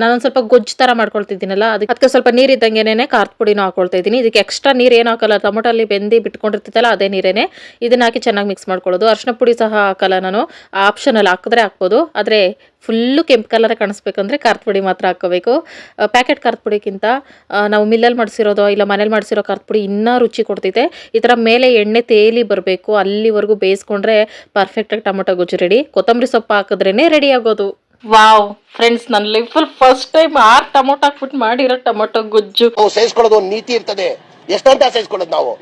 ನಾನೊಂದು ಸ್ವಲ್ಪ ಗೊಜ್ಜು ಥರ ಮಾಡ್ಕೊಳ್ತಿದ್ದೀನಲ್ಲ, ಅದಕ್ಕೆ ಅದಕ್ಕೆ ಸ್ವಲ್ಪ ನೀರು ಇದ್ದಂಗೆನೇ ಖಾರದ ಪುಡಿನೂ ಹಾಕೊಳ್ತಾ ಇದ್ದೀನಿ. ಇದಕ್ಕೆ ಎಕ್ಸ್ಟ್ರಾ ನೀರು ಏನು ಹಾಕಲ್ಲ ಟೊಮೊಟೊ ಬೆಂದು ಬಿಟ್ಕೊಂಡಿರ್ತೈತಲ್ಲ ಅದೇ ನೀರೇನೆ. ಇದನ್ನ ಹಾಕಿ ಚೆನ್ನಾಗಿ ಮಿಕ್ಸ್ ಮಾಡ್ಕೊಳ್ಳೋದು. ಅರ್ಶಿನ ಪುಡಿ ಸಹ ಹಾಕಲ್ಲ ನಾನು. ಆಪ್ಷನಲ್ಲಿ ಹಾಕಿದ್ರೆ ಹಾಕ್ಬೋದು. ಆದರೆ ಫುಲ್ಲು ಕೆಂಪು ಕಲರ್ ಕಾಣಿಸ್ಬೇಕಂದ್ರೆ ಖಾರದ ಪುಡಿ ಮಾತ್ರ ಹಾಕೋಬೇಕು ಪ್ಯಾಕೆಟ್ ಖಾರದ ಪುಡಿಗಿಂತ ನಾವು ಮಿಲ್ಲಲ್ಲಿ ಮಾಡಿಸಿರೋದು ಇಲ್ಲ ಮನೇಲಿ ಮಾಡಿಸಿರೋ ಖಾರದ ಪುಡಿ ಇನ್ನೂ ರುಚಿ ಕೊಡ್ತೈತೆ. ಈ ಥರ ಮೇಲೆ ಎಣ್ಣೆ ತೇಲಿ ಬರಬೇಕು. ಅಲ್ಲಿವರೆಗೂ ಬೇಯಿಸ್ಕೊಂಡ್ರೆ ಪರ್ಫೆಕ್ಟಾಗಿ ಟೊಮೊಟೊ ಗೊಜ್ಜು ರೆಡಿ ಕೊತ್ತಂಬರಿ ಸೊಪ್ಪು ಹಾಕಿದ್ರೇ ರೆಡಿ ಆಗೋದು. ವಾವ್ ಫ್ರೆಂಡ್ಸ್ ನನ್ನ ಲೈಫಲ್ಲಿ ಫಸ್ಟ್ ಟೈಮ್ ಆರು ಟೊಮೊಟೊ ಹಾಕ್ಬಿಟ್ಟು ಮಾಡಿರೋ ಟೊಮೊಟೊ ಗೊಜ್ಜು. ಸೇರಿಸ್ಕೊಳ್ಳೋದು ಒಂದು ನೀತಿ ಇರ್ತದೆ. ಎಷ್ಟಂತ ಸೇರಿಸ್ಕೊಳ್ಳೋದು ನಾವು?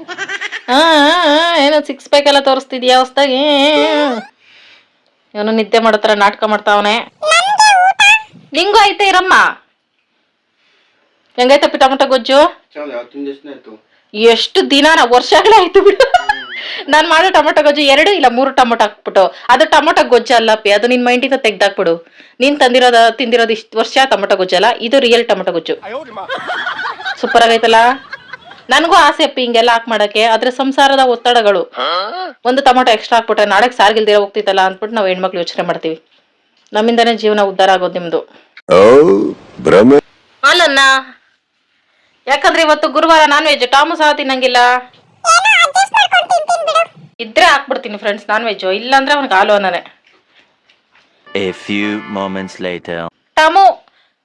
ಏನೋ ಸಿಕ್ಸ್ ಪ್ಯಾಕ್ ಎಲ್ಲ ತೋರಿಸ್ತಿದ್ಯಾ ಹೊಸ್ದಾಗಿ? ಇವನು ನಿದ್ದೆ ಮಾಡತ್ರ ನಾಟಕ ಮಾಡ್ತಾವನೆ. ನಿಂಗೂ ಐತೆ ಇರಮ್ಮ? ಹೆಂಗೈತಪ್ಪಿ ಟೊಮೊಟೊ ಗೊಜ್ಜು? ಎಷ್ಟು ದಿನ ವರ್ಷಗಳೇ ಆಯ್ತು ಬಿಡು. ನಾನು ಮಾಡೋ ಟೊಮೊಟೊ ಗೊಜ್ಜು ಎರಡು ಇಲ್ಲ ಮೂರು ಟೊಮೊಟೊ ಹಾಕ್ಬಿಟ್ಟು. ಅದು ಟೊಮೊಟೊ ಗೊಜ್ಜು ಅಲ್ಲಪ್ಪಿ ಅದು ನಿನ್ ಮೈಂಡಿಂದ ತೆಗ್ದಾಕ್ಬಿಡು. ನೀನ್ ತಂದಿರೋದ ತಿಂದಿರೋದು ಇಷ್ಟು ವರ್ಷ ಟೊಮೊಟೊ ಗೊಜ್ಜಲ್ಲ ಇದು ರಿಯಲ್ ಟೊಮೊಟೊ ಗೊಜ್ಜು. ಸೂಪರ್ ಆಗೈತಲ್ಲ ನನಗೂ ಆಸೆ ಅಪ್ಪಿ ಹಿಂಗೆಲ್ಲ ಹಾಕ್ ಮಾಡಕ್ಕೆ. ಆದ್ರೆ ಸಂಸಾರದ ಒತ್ತಡಗಳು. ಒಂದು ಟೊಮೊಟೊ ಎಕ್ಸ್ಟ್ರಾ ಹಾಕ್ಬಿಟ್ರೆ ನಾಳೆಗೆ ಸಾರ್ಗಿಲ್ದಿರ ಹೋಗ್ತಿತ್ತಲ್ಲ ಅಂದ್ಬಿಟ್ಟು ನಾವು ಹೆಣ್ಮಕ್ಳು ಯೋಚನೆ ಮಾಡ್ತೀವಿ. ನಮ್ಮಿಂದಾನೇ ಜೀವನ ಉದ್ಧಾರ ಆಗೋದು ನಿಮ್ದು. ಹಾಲನ್ನ ಯಾಕಂದ್ರೆ ಇವತ್ತು ಗುರುವಾರ ನಾನ್ ವೆಜ್ ಟಾಮು ಸಹ ತಿನ್ನಂಗಿಲ್ಲ. ಇದ್ರೆ ಹಾಕ್ಬಿಡ್ತೀನಿ ಫ್ರೆಂಡ್ಸ್ ನಾನ್ ವೆಜ್ ಇಲ್ಲಾಂದ್ರೆ ಅವ್ನಿಗೆ ಹಾಲು ಅನ್ನನೆ. A few moments later. Tom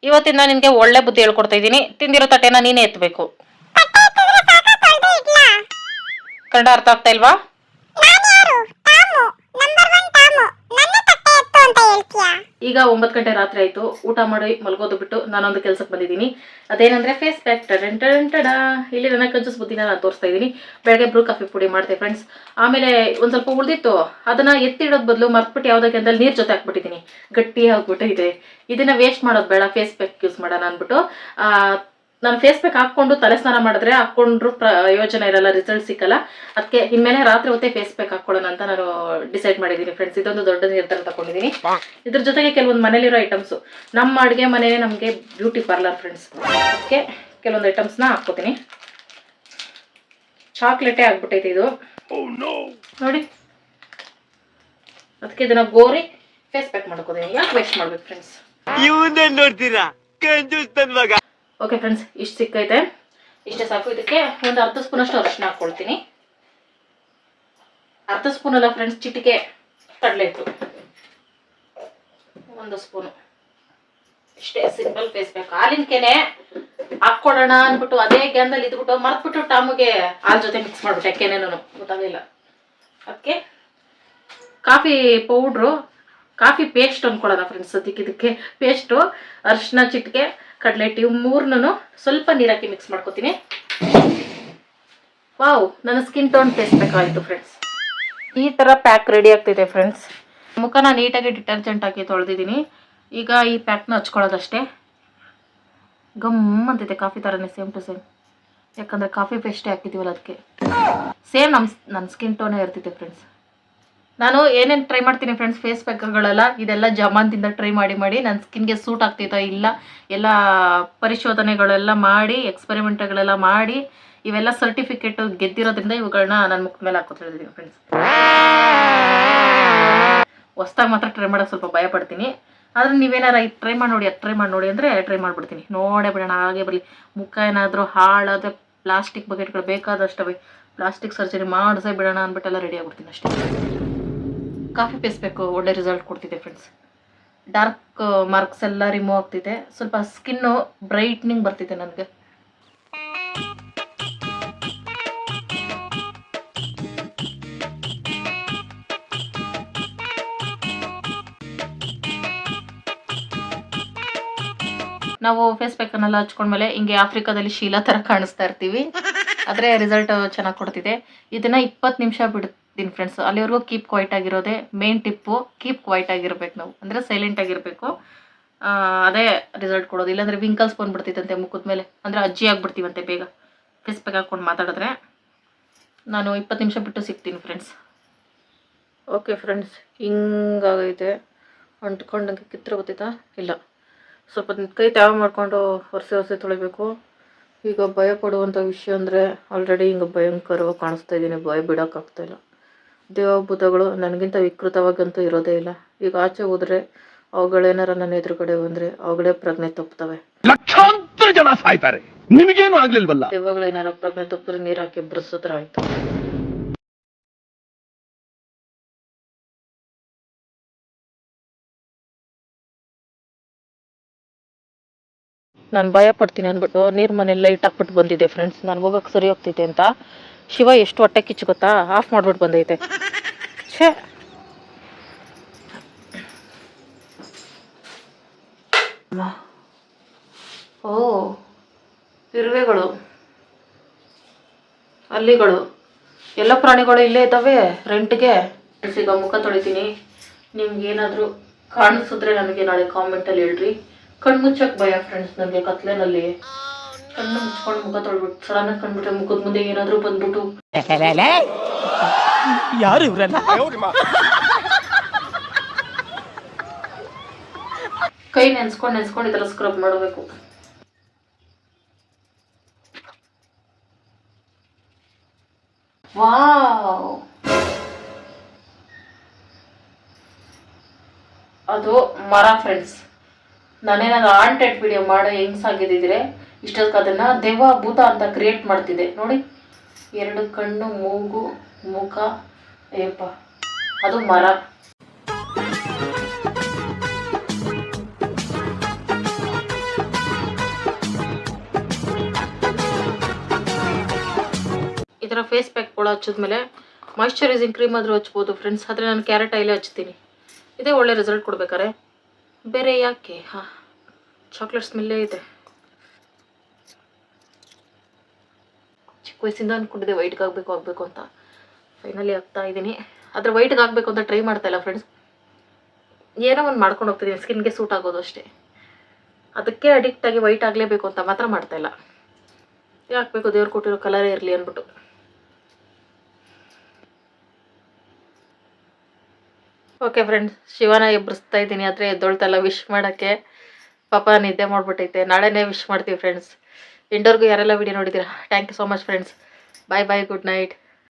ಇವತ್ತಿಂದ ನಿನ್ಗೆ ಒಳ್ಳೆ ಬುದ್ಧಿ ಹೇಳ್ಕೊಡ್ತಾ ಇದೀನಿ ತಿಂದಿರೋ ತಟ್ಟೆನ ನೀನೇ ಎತ್ತಬೇಕು ಕನ್ನಡ ಅರ್ಥ ಆಗ್ತಾ ಇಲ್ವಾ? ಈಗ ಒಂಬತ್ತು ಗಂಟೆ ರಾತ್ರಿ ಆಯ್ತು. ಊಟ ಮಾಡಿ ಮಲಗೋದು ಬಿಟ್ಟು ನಾನೊಂದು ಕೆಲಸಕ್ಕೆ ಬಂದಿದ್ದೀನಿ. ಅದೇನಂದ್ರೆ ಫೇಸ್ ಪ್ಯಾಕ್ ಟಡ ಇಲ್ಲಿ ನನ್ನ ಕಂಜೂಸ್ ಬುದ್ಧಿನ ನಾನು ತೋರಿಸ್ತಾ ಇದ್ದೀನಿ. ಬೆಳಗ್ಗೆ ಬ್ರೂ ಕಾಫಿ ಪುಡಿ ಮಾಡಿದೆ ಫ್ರೆಂಡ್ಸ್ ಆಮೇಲೆ ಒಂದು ಸ್ವಲ್ಪ ಉಳಿದಿತ್ತು. ಅದನ್ನ ಎತ್ತಿಡೋದ್ ಬದಲು ಮರ್ತ್ಬಿಟ್ಟು ಯಾವುದಕ್ಕೆ ಅಂದ್ರೆ ನೀರು ಜೊತೆ ಹಾಕ್ಬಿಟ್ಟಿದ್ದೀನಿ ಗಟ್ಟಿ ಆಗ್ಬಿಟ್ಟಿದೆ ಇದನ್ನ ವೇಸ್ಟ್ ಮಾಡೋದು ಬೇಡ ಫೇಸ್ ಪ್ಯಾಕ್ ಯೂಸ್ ಮಾಡೋಣ ಅಂದ್ಬಿಟ್ಟು. ಆ, ನಾನು ಫೇಸ್ ಪ್ಯಾಕ್ ಹಾಕೊಂಡು ತಲೆ ಸ್ನಾನ ಮಾಡಿದ್ರೆ ಹಾಕೊಂಡ್ರು ಪ್ರಯೋಜನ ಇರಲ್ಲ ರಿಸಲ್ಟ್ ಸಿಕ್ಕಲ್ಲ. ಅದಕ್ಕೆ ಇನ್ಮೇಲೆ ರಾತ್ರಿ ಹೊತ್ತೇ ಫೇಸ್ ಪ್ಯಾಕ್ ಹಾಕೊಳ್ಳೋಣ ಅಂತ ನಾನು ಡಿಸೈಡ್ ಮಾಡಿದ್ದೀನಿ ಫ್ರೆಂಡ್ಸ್ ಇದೊಂದು ದೊಡ್ಡ ನಿರ್ಧಾರ ತಗೊಂಡಿದ್ದೀನಿ. ಇದ್ರ ಜೊತೆಗೆ ಕೆಲವೊಂದು ಮನೇಲಿರೋ ಐಟಮ್ಸ್ ನಮ್ಮ ಅಡುಗೆ ಮನೆಯೇ ನಮಗೆ ಬ್ಯೂಟಿ ಪಾರ್ಲರ್ ಫ್ರೆಂಡ್ಸ್ ಅದಕ್ಕೆ ಕೆಲವೊಂದು ಐಟಮ್ಸ್ನ ಹಾಕ್ಕೋತೀನಿ. ಚಾಕ್ಲೇಟೇ ಆಗ್ಬಿಟ್ಟೈತೆ ಇದು. ನೋಡಿ. ಅದಕ್ಕೆ ಇದನ್ನ ಗೋರಿ ಫೇಸ್ ಪ್ಯಾಕ್ ಮಾಡ್ಕೋತೀನಿ. ಯಾಕೆ ವೇಸ್ಟ್ ಮಾಡ್ಬೇಕು ಫ್ರೆಂಡ್ಸ್ ನೋಡ್ತೀರಾ? ಕಂಜೂಸ್ ಓಕೆ ಫ್ರೆಂಡ್ಸ್ ಇಷ್ಟು ಸಿಕ್ಕೈತೆ. ಇಷ್ಟೇ ಸಾಕು. ಇದಕ್ಕೆ ಒಂದು ಅರ್ಧ ಸ್ಪೂನ್ ಅಷ್ಟು ಅರಿಶಿನ ಹಾಕ್ಕೊಳ್ತೀನಿ. ಅರ್ಧ ಸ್ಪೂನ್ ಅಲ್ಲ ಫ್ರೆಂಡ್ಸ್ ಚಿಟಿಕೆ ಕಡಲೆ ಇತ್ತು ಒಂದು ಸ್ಪೂನು. ಇಷ್ಟೇ ಸಿಂಪಲ್ ಬೇಯಿಸ್ಬೇಕು ಪ್ಯಾಕ್ ಹಾಲಿನ ಕೆನೆ ಹಾಕ್ಕೊಳ್ಳೋಣ ಅಂದ್ಬಿಟ್ಟು ಅದೇ ಗ್ಯಾನ್ದಲ್ಲಿ ಇದ್ಬಿಟ್ಟು ಮರ್ತ್ಬಿಟ್ಟು ಟಾಮಿಗೆ ಹಾಲ್ ಜೊತೆ ಮಿಕ್ಸ್ ಮಾಡ್ಬಿಟ್ಟೆ, ಕೆನೆನೂ. ಗೊತ್ತಾಗಲಿಲ್ಲ. ಅದಕ್ಕೆ ಕಾಫಿ ಪೌಡ್ರು ಕಾಫಿ ಪೇಸ್ಟ್ ಅಂದ್ಕೊಳ್ಳೋಣ ಫ್ರೆಂಡ್ಸ್ ಅದಕ್ಕೆ ಇದಕ್ಕೆ. ಪೇಸ್ಟು ಅರಿಶಿನ ಚಿಟಿಕೆ. ಕಡಲೆ ಇವು ಮೂರನ್ನು ಸ್ವಲ್ಪ ನೀರಾಕಿ ಮಿಕ್ಸ್ ಮಾಡ್ಕೋತೀನಿ. ವಾವ್, ನನ್ನ ಸ್ಕಿನ್ ಟೋನ್ ಪೇಸ್ಟ್ ಬೇಕಾಯಿತು ಫ್ರೆಂಡ್ಸ್ ಈ ಥರ ಪ್ಯಾಕ್ ರೆಡಿ ಆಗ್ತಿದೆ ಫ್ರೆಂಡ್ಸ್ ಮುಖನ ನೀಟಾಗಿ ಡಿಟರ್ಜೆಂಟ್ ಹಾಕಿ ತೊಳೆದಿದ್ದೀನಿ. ಈಗ ಈ ಪ್ಯಾಕ್ನ ಹಚ್ಕೊಳ್ಳೋದಷ್ಟೇ. ಗಮ್ ಅಂತಿದೆ ಕಾಫಿ ಥರನೇ ಸೇಮ್ ಟು ಸೇಮ್ ಯಾಕಂದರೆ ಕಾಫಿ ಪೇಸ್ಟೇ ಹಾಕಿದ್ದೀವಲ್ಲ ಅದಕ್ಕೆ. ಸೇಮ್ ನಮ್ಮ ನನ್ನ ಸ್ಕಿನ್ ಟೋನೇ ಇರ್ತಿದೆ ಫ್ರೆಂಡ್ಸ್ ನಾನು ಏನೇನು ಟ್ರೈ ಮಾಡ್ತೀನಿ ಫ್ರೆಂಡ್ಸ್ ಫೇಸ್ ಪ್ಯಾಕ್ಗಳೆಲ್ಲ ಇದೆಲ್ಲ ಜಮಾನ್ದಿಂದ ಟ್ರೈ ಮಾಡಿ ಮಾಡಿ ನನ್ನ ಸ್ಕಿನ್ಗೆ ಸೂಟ್ ಆಗ್ತೈತೋ ಇಲ್ಲ, ಎಲ್ಲ ಪರಿಶೋಧನೆಗಳೆಲ್ಲ ಮಾಡಿ ಎಕ್ಸ್ಪೆರಿಮೆಂಟ್ಗಳೆಲ್ಲ ಮಾಡಿ, ಇವೆಲ್ಲ ಸರ್ಟಿಫಿಕೇಟ್ ಗೆದ್ದಿರೋದ್ರಿಂದ ಇವುಗಳನ್ನ ನನ್ನ ಮುಖದ ಮೇಲೆ ಹಾಕೋತಾ ಇದ್ದೀನಿ ಫ್ರೆಂಡ್ಸ್ ಹೊಸ್ದಾಗಿ ಮಾತ್ರ ಟ್ರೈ ಮಾಡೋಕೆ ಸ್ವಲ್ಪ ಭಯ ಪಡ್ತೀನಿ. ಆದ್ರೆ ನೀವೇನಾರ ಟ್ರೈ ಮಾಡಿ ನೋಡಿ ಟ್ರೈ ಮಾಡಿ ನೋಡಿ ಅಂದರೆ ಟ್ರೈ ಮಾಡಿಬಿಡ್ತೀನಿ. ನೋಡೇ ಬಿಡೋಣ, ಹಾಗೆ ಬರಲಿ ಮುಖ ಏನಾದರೂ ಹಾಳಾದರೆ ಪ್ಲಾಸ್ಟಿಕ್ ಬಕೆಟ್ಗಳು ಬೇಕಾದಷ್ಟು ಪ್ಲಾಸ್ಟಿಕ್ ಸರ್ಜರಿ ಮಾಡಿಸೇ ಬಿಡೋಣ ಅಂದ್ಬಿಟ್ಟೆಲ್ಲ ರೆಡಿ ಆಗ್ಬಿಡ್ತೀನಿ ಅಷ್ಟೇ. ಕಾಫಿ ಪೇಸ್ಬೇಕು, ಒಳ್ಳೆ ರಿಸಲ್ಟ್ ಕೊಡ್ತಿದೆ ಫ್ರೆಂಡ್ಸ್ ಡಾರ್ಕ್ ಮಾರ್ಕ್ಸ್ ಎಲ್ಲ ರಿಮೂವ್ ಆಗ್ತಿದೆ. ಸ್ವಲ್ಪ ಸ್ಕಿನ್ನು ಬ್ರೈಟ್ನಿಂಗ್ ಬರ್ತಿದೆ ನನಗೆ. ನಾವು ಫೇಸ್ ಪ್ಯಾಕನ್ನೆಲ್ಲ ಹಚ್ಕೊಂಡ್ಮೇಲೆ ಹಿಂಗೆ ಆಫ್ರಿಕಾದಲ್ಲಿ ಶೀಲಾ ಥರ ಕಾಣಿಸ್ತಾ ಇರ್ತೀವಿ. ಆದರೆ ರಿಸಲ್ಟ್ ಚೆನ್ನಾಗಿ ಕೊಡ್ತಿದೆ. ಇದನ್ನು ಇಪ್ಪತ್ತು ನಿಮಿಷ ಬಿಡ್ತೀನಿ ಫ್ರೆಂಡ್ಸು ಅಲ್ಲಿವರೆಗೂ ಕೀಪ್ ಕ್ವೈಟ್ ಆಗಿರೋದೇ ಮೇನ್ ಟಿಪ್ಪು ಕೀಪ್ ಕ್ವೈಟ್ ಆಗಿರಬೇಕು ನಾವು. ಅಂದರೆ ಸೈಲೆಂಟ್ ಆಗಿರಬೇಕು. ಅದೇ ರಿಸಲ್ಟ್ ಕೊಡೋದು. ಇಲ್ಲಾಂದರೆ ವಿಂಕಲ್ಸ್ ಬಂದ್ಬಿಡ್ತಿತ್ತಂತೆ ಮುಖದ ಮೇಲೆ. ಅಂದರೆ ಅಜ್ಜಿ ಆಗಿಬಿಡ್ತೀವಂತೆ ಬೇಗ. ಫೇಸ್ ಪ್ಯಾಕ್ ಹಾಕ್ಕೊಂಡು ಮಾತಾಡಿದ್ರೆ. ನಾನು ಇಪ್ಪತ್ತು ನಿಮಿಷ ಬಿಟ್ಟು ಸಿಗ್ತೀನಿ ಫ್ರೆಂಡ್ಸ್ ಓಕೆ ಫ್ರೆಂಡ್ಸ್ ಹಿಂಗಾಗೈತೆ. ಅಂಟ್ಕೊಂಡಂಗೆ ಕಿತ್ತರೆ ಗೊತ್ತಿತ್ತಾ ಇಲ್ಲ. ಸ್ವಲ್ಪ ಕೈ ತ್ಯಾವ ಮಾಡಿಕೊಂಡು ಒರೆಸಿ ಒರೆಸಿ ತೊಳಿಬೇಕು. ಈಗ ಭಯ ಪಡುವಂಥ ವಿಷಯ ಅಂದರೆ ಆಲ್ರೆಡಿ ಹಿಂಗೆ ಭಯಂಕರವಾಗಿ ಕಾಣಿಸ್ತಾ ಇದ್ದೀನಿ ಭಯ ಬಿಡೋಕ್ಕಾಗ್ತಾಯಿಲ್ಲ ದೇವಭೂತಗಳು ನನಗಿಂತ ವಿಕೃತವಾಗಂತೂ ಇರೋದೇ ಇಲ್ಲ. ಈಗ ಆಚೆ ಹೋದರೆ ಅವುಗಳೇನಾರ ನನ್ನ ಎದುರುಗಡೆ ಬಂದರೆ ಅವುಗಳೇ ಪ್ರಜ್ಞೆ ತಪ್ಪುತ್ತವೆ. ಲಕ್ಷಾಂತರ ಜನ ಸಾಯ್ತಾರೆ. ನಿಮಗೇನು ಆಗ್ಲಿಲ್ವಲ್ಲ? ದೇವಗಳೇನಾರ ಪ್ರಜ್ಞೆ ತಪ್ಪಿದ್ರೆ ನೀರು ಹಾಕಿ ಬರೆಸಿದ್ರೆ ಆಯಿತು. ನಾನು ಭಯ ಪಡ್ತೀನಿ ಅಂದ್ಬಿಟ್ಟು ನೀರು ಮನೇಲಿ ಲೈಟ್ ಹಾಕ್ಬಿಟ್ಟು ಬಂದಿದ್ದೆ ಫ್ರೆಂಡ್ಸ್ ನಾನು ಹೋಗೋಕೆ ಸರಿ ಹೋಗ್ತೈತೆ ಅಂತ. ಶಿವ ಎಷ್ಟು ಹೊಟ್ಟೆ ಕಿಚ್ಚು ಗೊತ್ತಾ? ಆಫ್ ಮಾಡ್ಬಿಟ್ಟು ಬಂದೈತೆ. ಛೇ. ಓ, ಇರುವೆಗಳು. ಅಲ್ಲಿಗಳು ಎಲ್ಲ ಪ್ರಾಣಿಗಳು ಇಲ್ಲೇ ಇದ್ದಾವೆ ರೆಂಟ್ಗೆ ಈಗ ಮುಖ ತೊಳಿತೀನಿ. ನಿಮ್ಗೆ ಏನಾದರೂ ಕಾಣಿಸಿದ್ರೆ ನನಗೆ ನಾಳೆ ಕಾಮೆಂಟಲ್ಲಿ ಹೇಳ್ರಿ. ಕಣ್ಣು ಮುಚ್ಚಕ್ ಭಯ ಫ್ರೆಂಡ್ಸ್ ನನಗೆ ಕತ್ಲೆನಲ್ಲಿ. ಕಣ್ಣು ಮುಚ್ಕೊಂಡು ಮುಖ ತೊಳ್ಬಿಟ್ಟು ಸಡನ್ ಕಂಡ್ಬಿಟ್ರೆ ಮುಖದ ಮುಂದೆ ಏನಾದರೂ ಬಂದ್ಬಿಟ್ಟು. ಯಾರು ಇವ್ರೆಲ್ಲ ಕೈ ನೆನ್ಸ್ಕೊಂಡು ನೆನ್ಸ್ಕೊಂಡು ಈ ಥರ ಸ್ಕ್ರಬ್ ಮಾಡಬೇಕು. ವಾವ್. ಅದು ಮರ ಫ್ರೆಂಡ್ಸ್ ನಾನೇನಾದ್ರು ಆಂಟೆಡ್ ವಿಡಿಯೋ ಮಾಡೋ ಹೆಂಗ್ಸ್ ಆಗಿದ್ದಿದ್ರೆ ಇಷ್ಟೊತ್ತಿಗೆ ಅದನ್ನ ದೆವ್ವ ಭೂತ ಅಂತ ಕ್ರಿಯೇಟ್ ಮಾಡ್ತಿದ್ದೆ. ನೋಡಿ, ಎರಡು ಕಣ್ಣು, ಮೂಗು, ಮುಖ ಏಪ ಅದು ಮರ. ಥರ ಫೇಸ್ ಕೂಡ ಹಚ್ಚಿದ್ಮೇಲೆ ಮಾಯಶ್ಚರೈಸಿಂಗ್ ಕ್ರೀಮ್ ಆದರೂ ಹಚ್ಬೋದು ಫ್ರೆಂಡ್ಸ್ ಆದರೆ ನಾನು ಕ್ಯಾರೆಟ್ ಆಯಿಲೇ ಹಚ್ತೀನಿ. ಇದೇ ಒಳ್ಳೆ ರಿಸಲ್ಟ್ ಕೊಡ್ಬೇಕಾರೆ ಬೇರೆ ಯಾಕೆ? ಹಾಂ ಚಾಕ್ಲೇಟ್ ಸ್ಮೆಲ್ಲೇ ಇದೆ. ಚಿಕ್ಕ ವಯಸ್ಸಿಂದ ಅಂದ್ಕೊಂಡಿದ್ದೆ ವೈಟ್ಗೆ ಆಗಬೇಕು ಆಗಬೇಕು ಅಂತ. ಫೈನಲಿ ಆಗ್ತಾ ಇದ್ದೀನಿ. ಆದರೆ ವೈಟ್ಗೆ ಆಗಬೇಕು ಅಂತ ಟ್ರೈ ಮಾಡ್ತಾ ಇಲ್ಲ ಫ್ರೆಂಡ್ಸ್ ಏನೋ ಒಂದು ಮಾಡ್ಕೊಂಡು ಹೋಗ್ತಿದ್ದೀನಿ ಸ್ಕಿನ್ಗೆ ಸೂಟ್ ಆಗೋದು ಅಷ್ಟೇ. ಅದಕ್ಕೆ ಅಡಿಕ್ಟಾಗಿ ವೈಟ್ ಆಗಲೇಬೇಕು ಅಂತ ಮಾತ್ರ ಮಾಡ್ತಾ ಇಲ್ಲ. ಯಾಕೆ ಬೇಕು ದೇವ್ರು ಕೊಟ್ಟಿರೋ ಕಲರೇ ಇರಲಿ ಅಂದ್ಬಿಟ್ಟು. ಓಕೆ ಫ್ರೆಂಡ್ಸ್ ಶಿವನ ಎಬ್ಬರಿಸ್ತಾ ಇದ್ದೀನಿ. ಆದರೆ ಎದ್ದೊಳ್ತಲ್ಲ ವಿಶ್ ಮಾಡೋಕ್ಕೆ. ಪಾಪ ನಿದ್ದೆ ಮಾಡ್ಬಿಟ್ಟೈತೆ. ನಾಳೆನೇ ವಿಶ್ ಮಾಡ್ತೀವಿ ಫ್ರೆಂಡ್ಸ್ ಇಂಡೋರ್ಗೂ ಯಾರೆಲ್ಲ ವಿಡಿಯೋ ನೋಡಿದ್ದೀರಾ? Thank you so much friends bye bye good night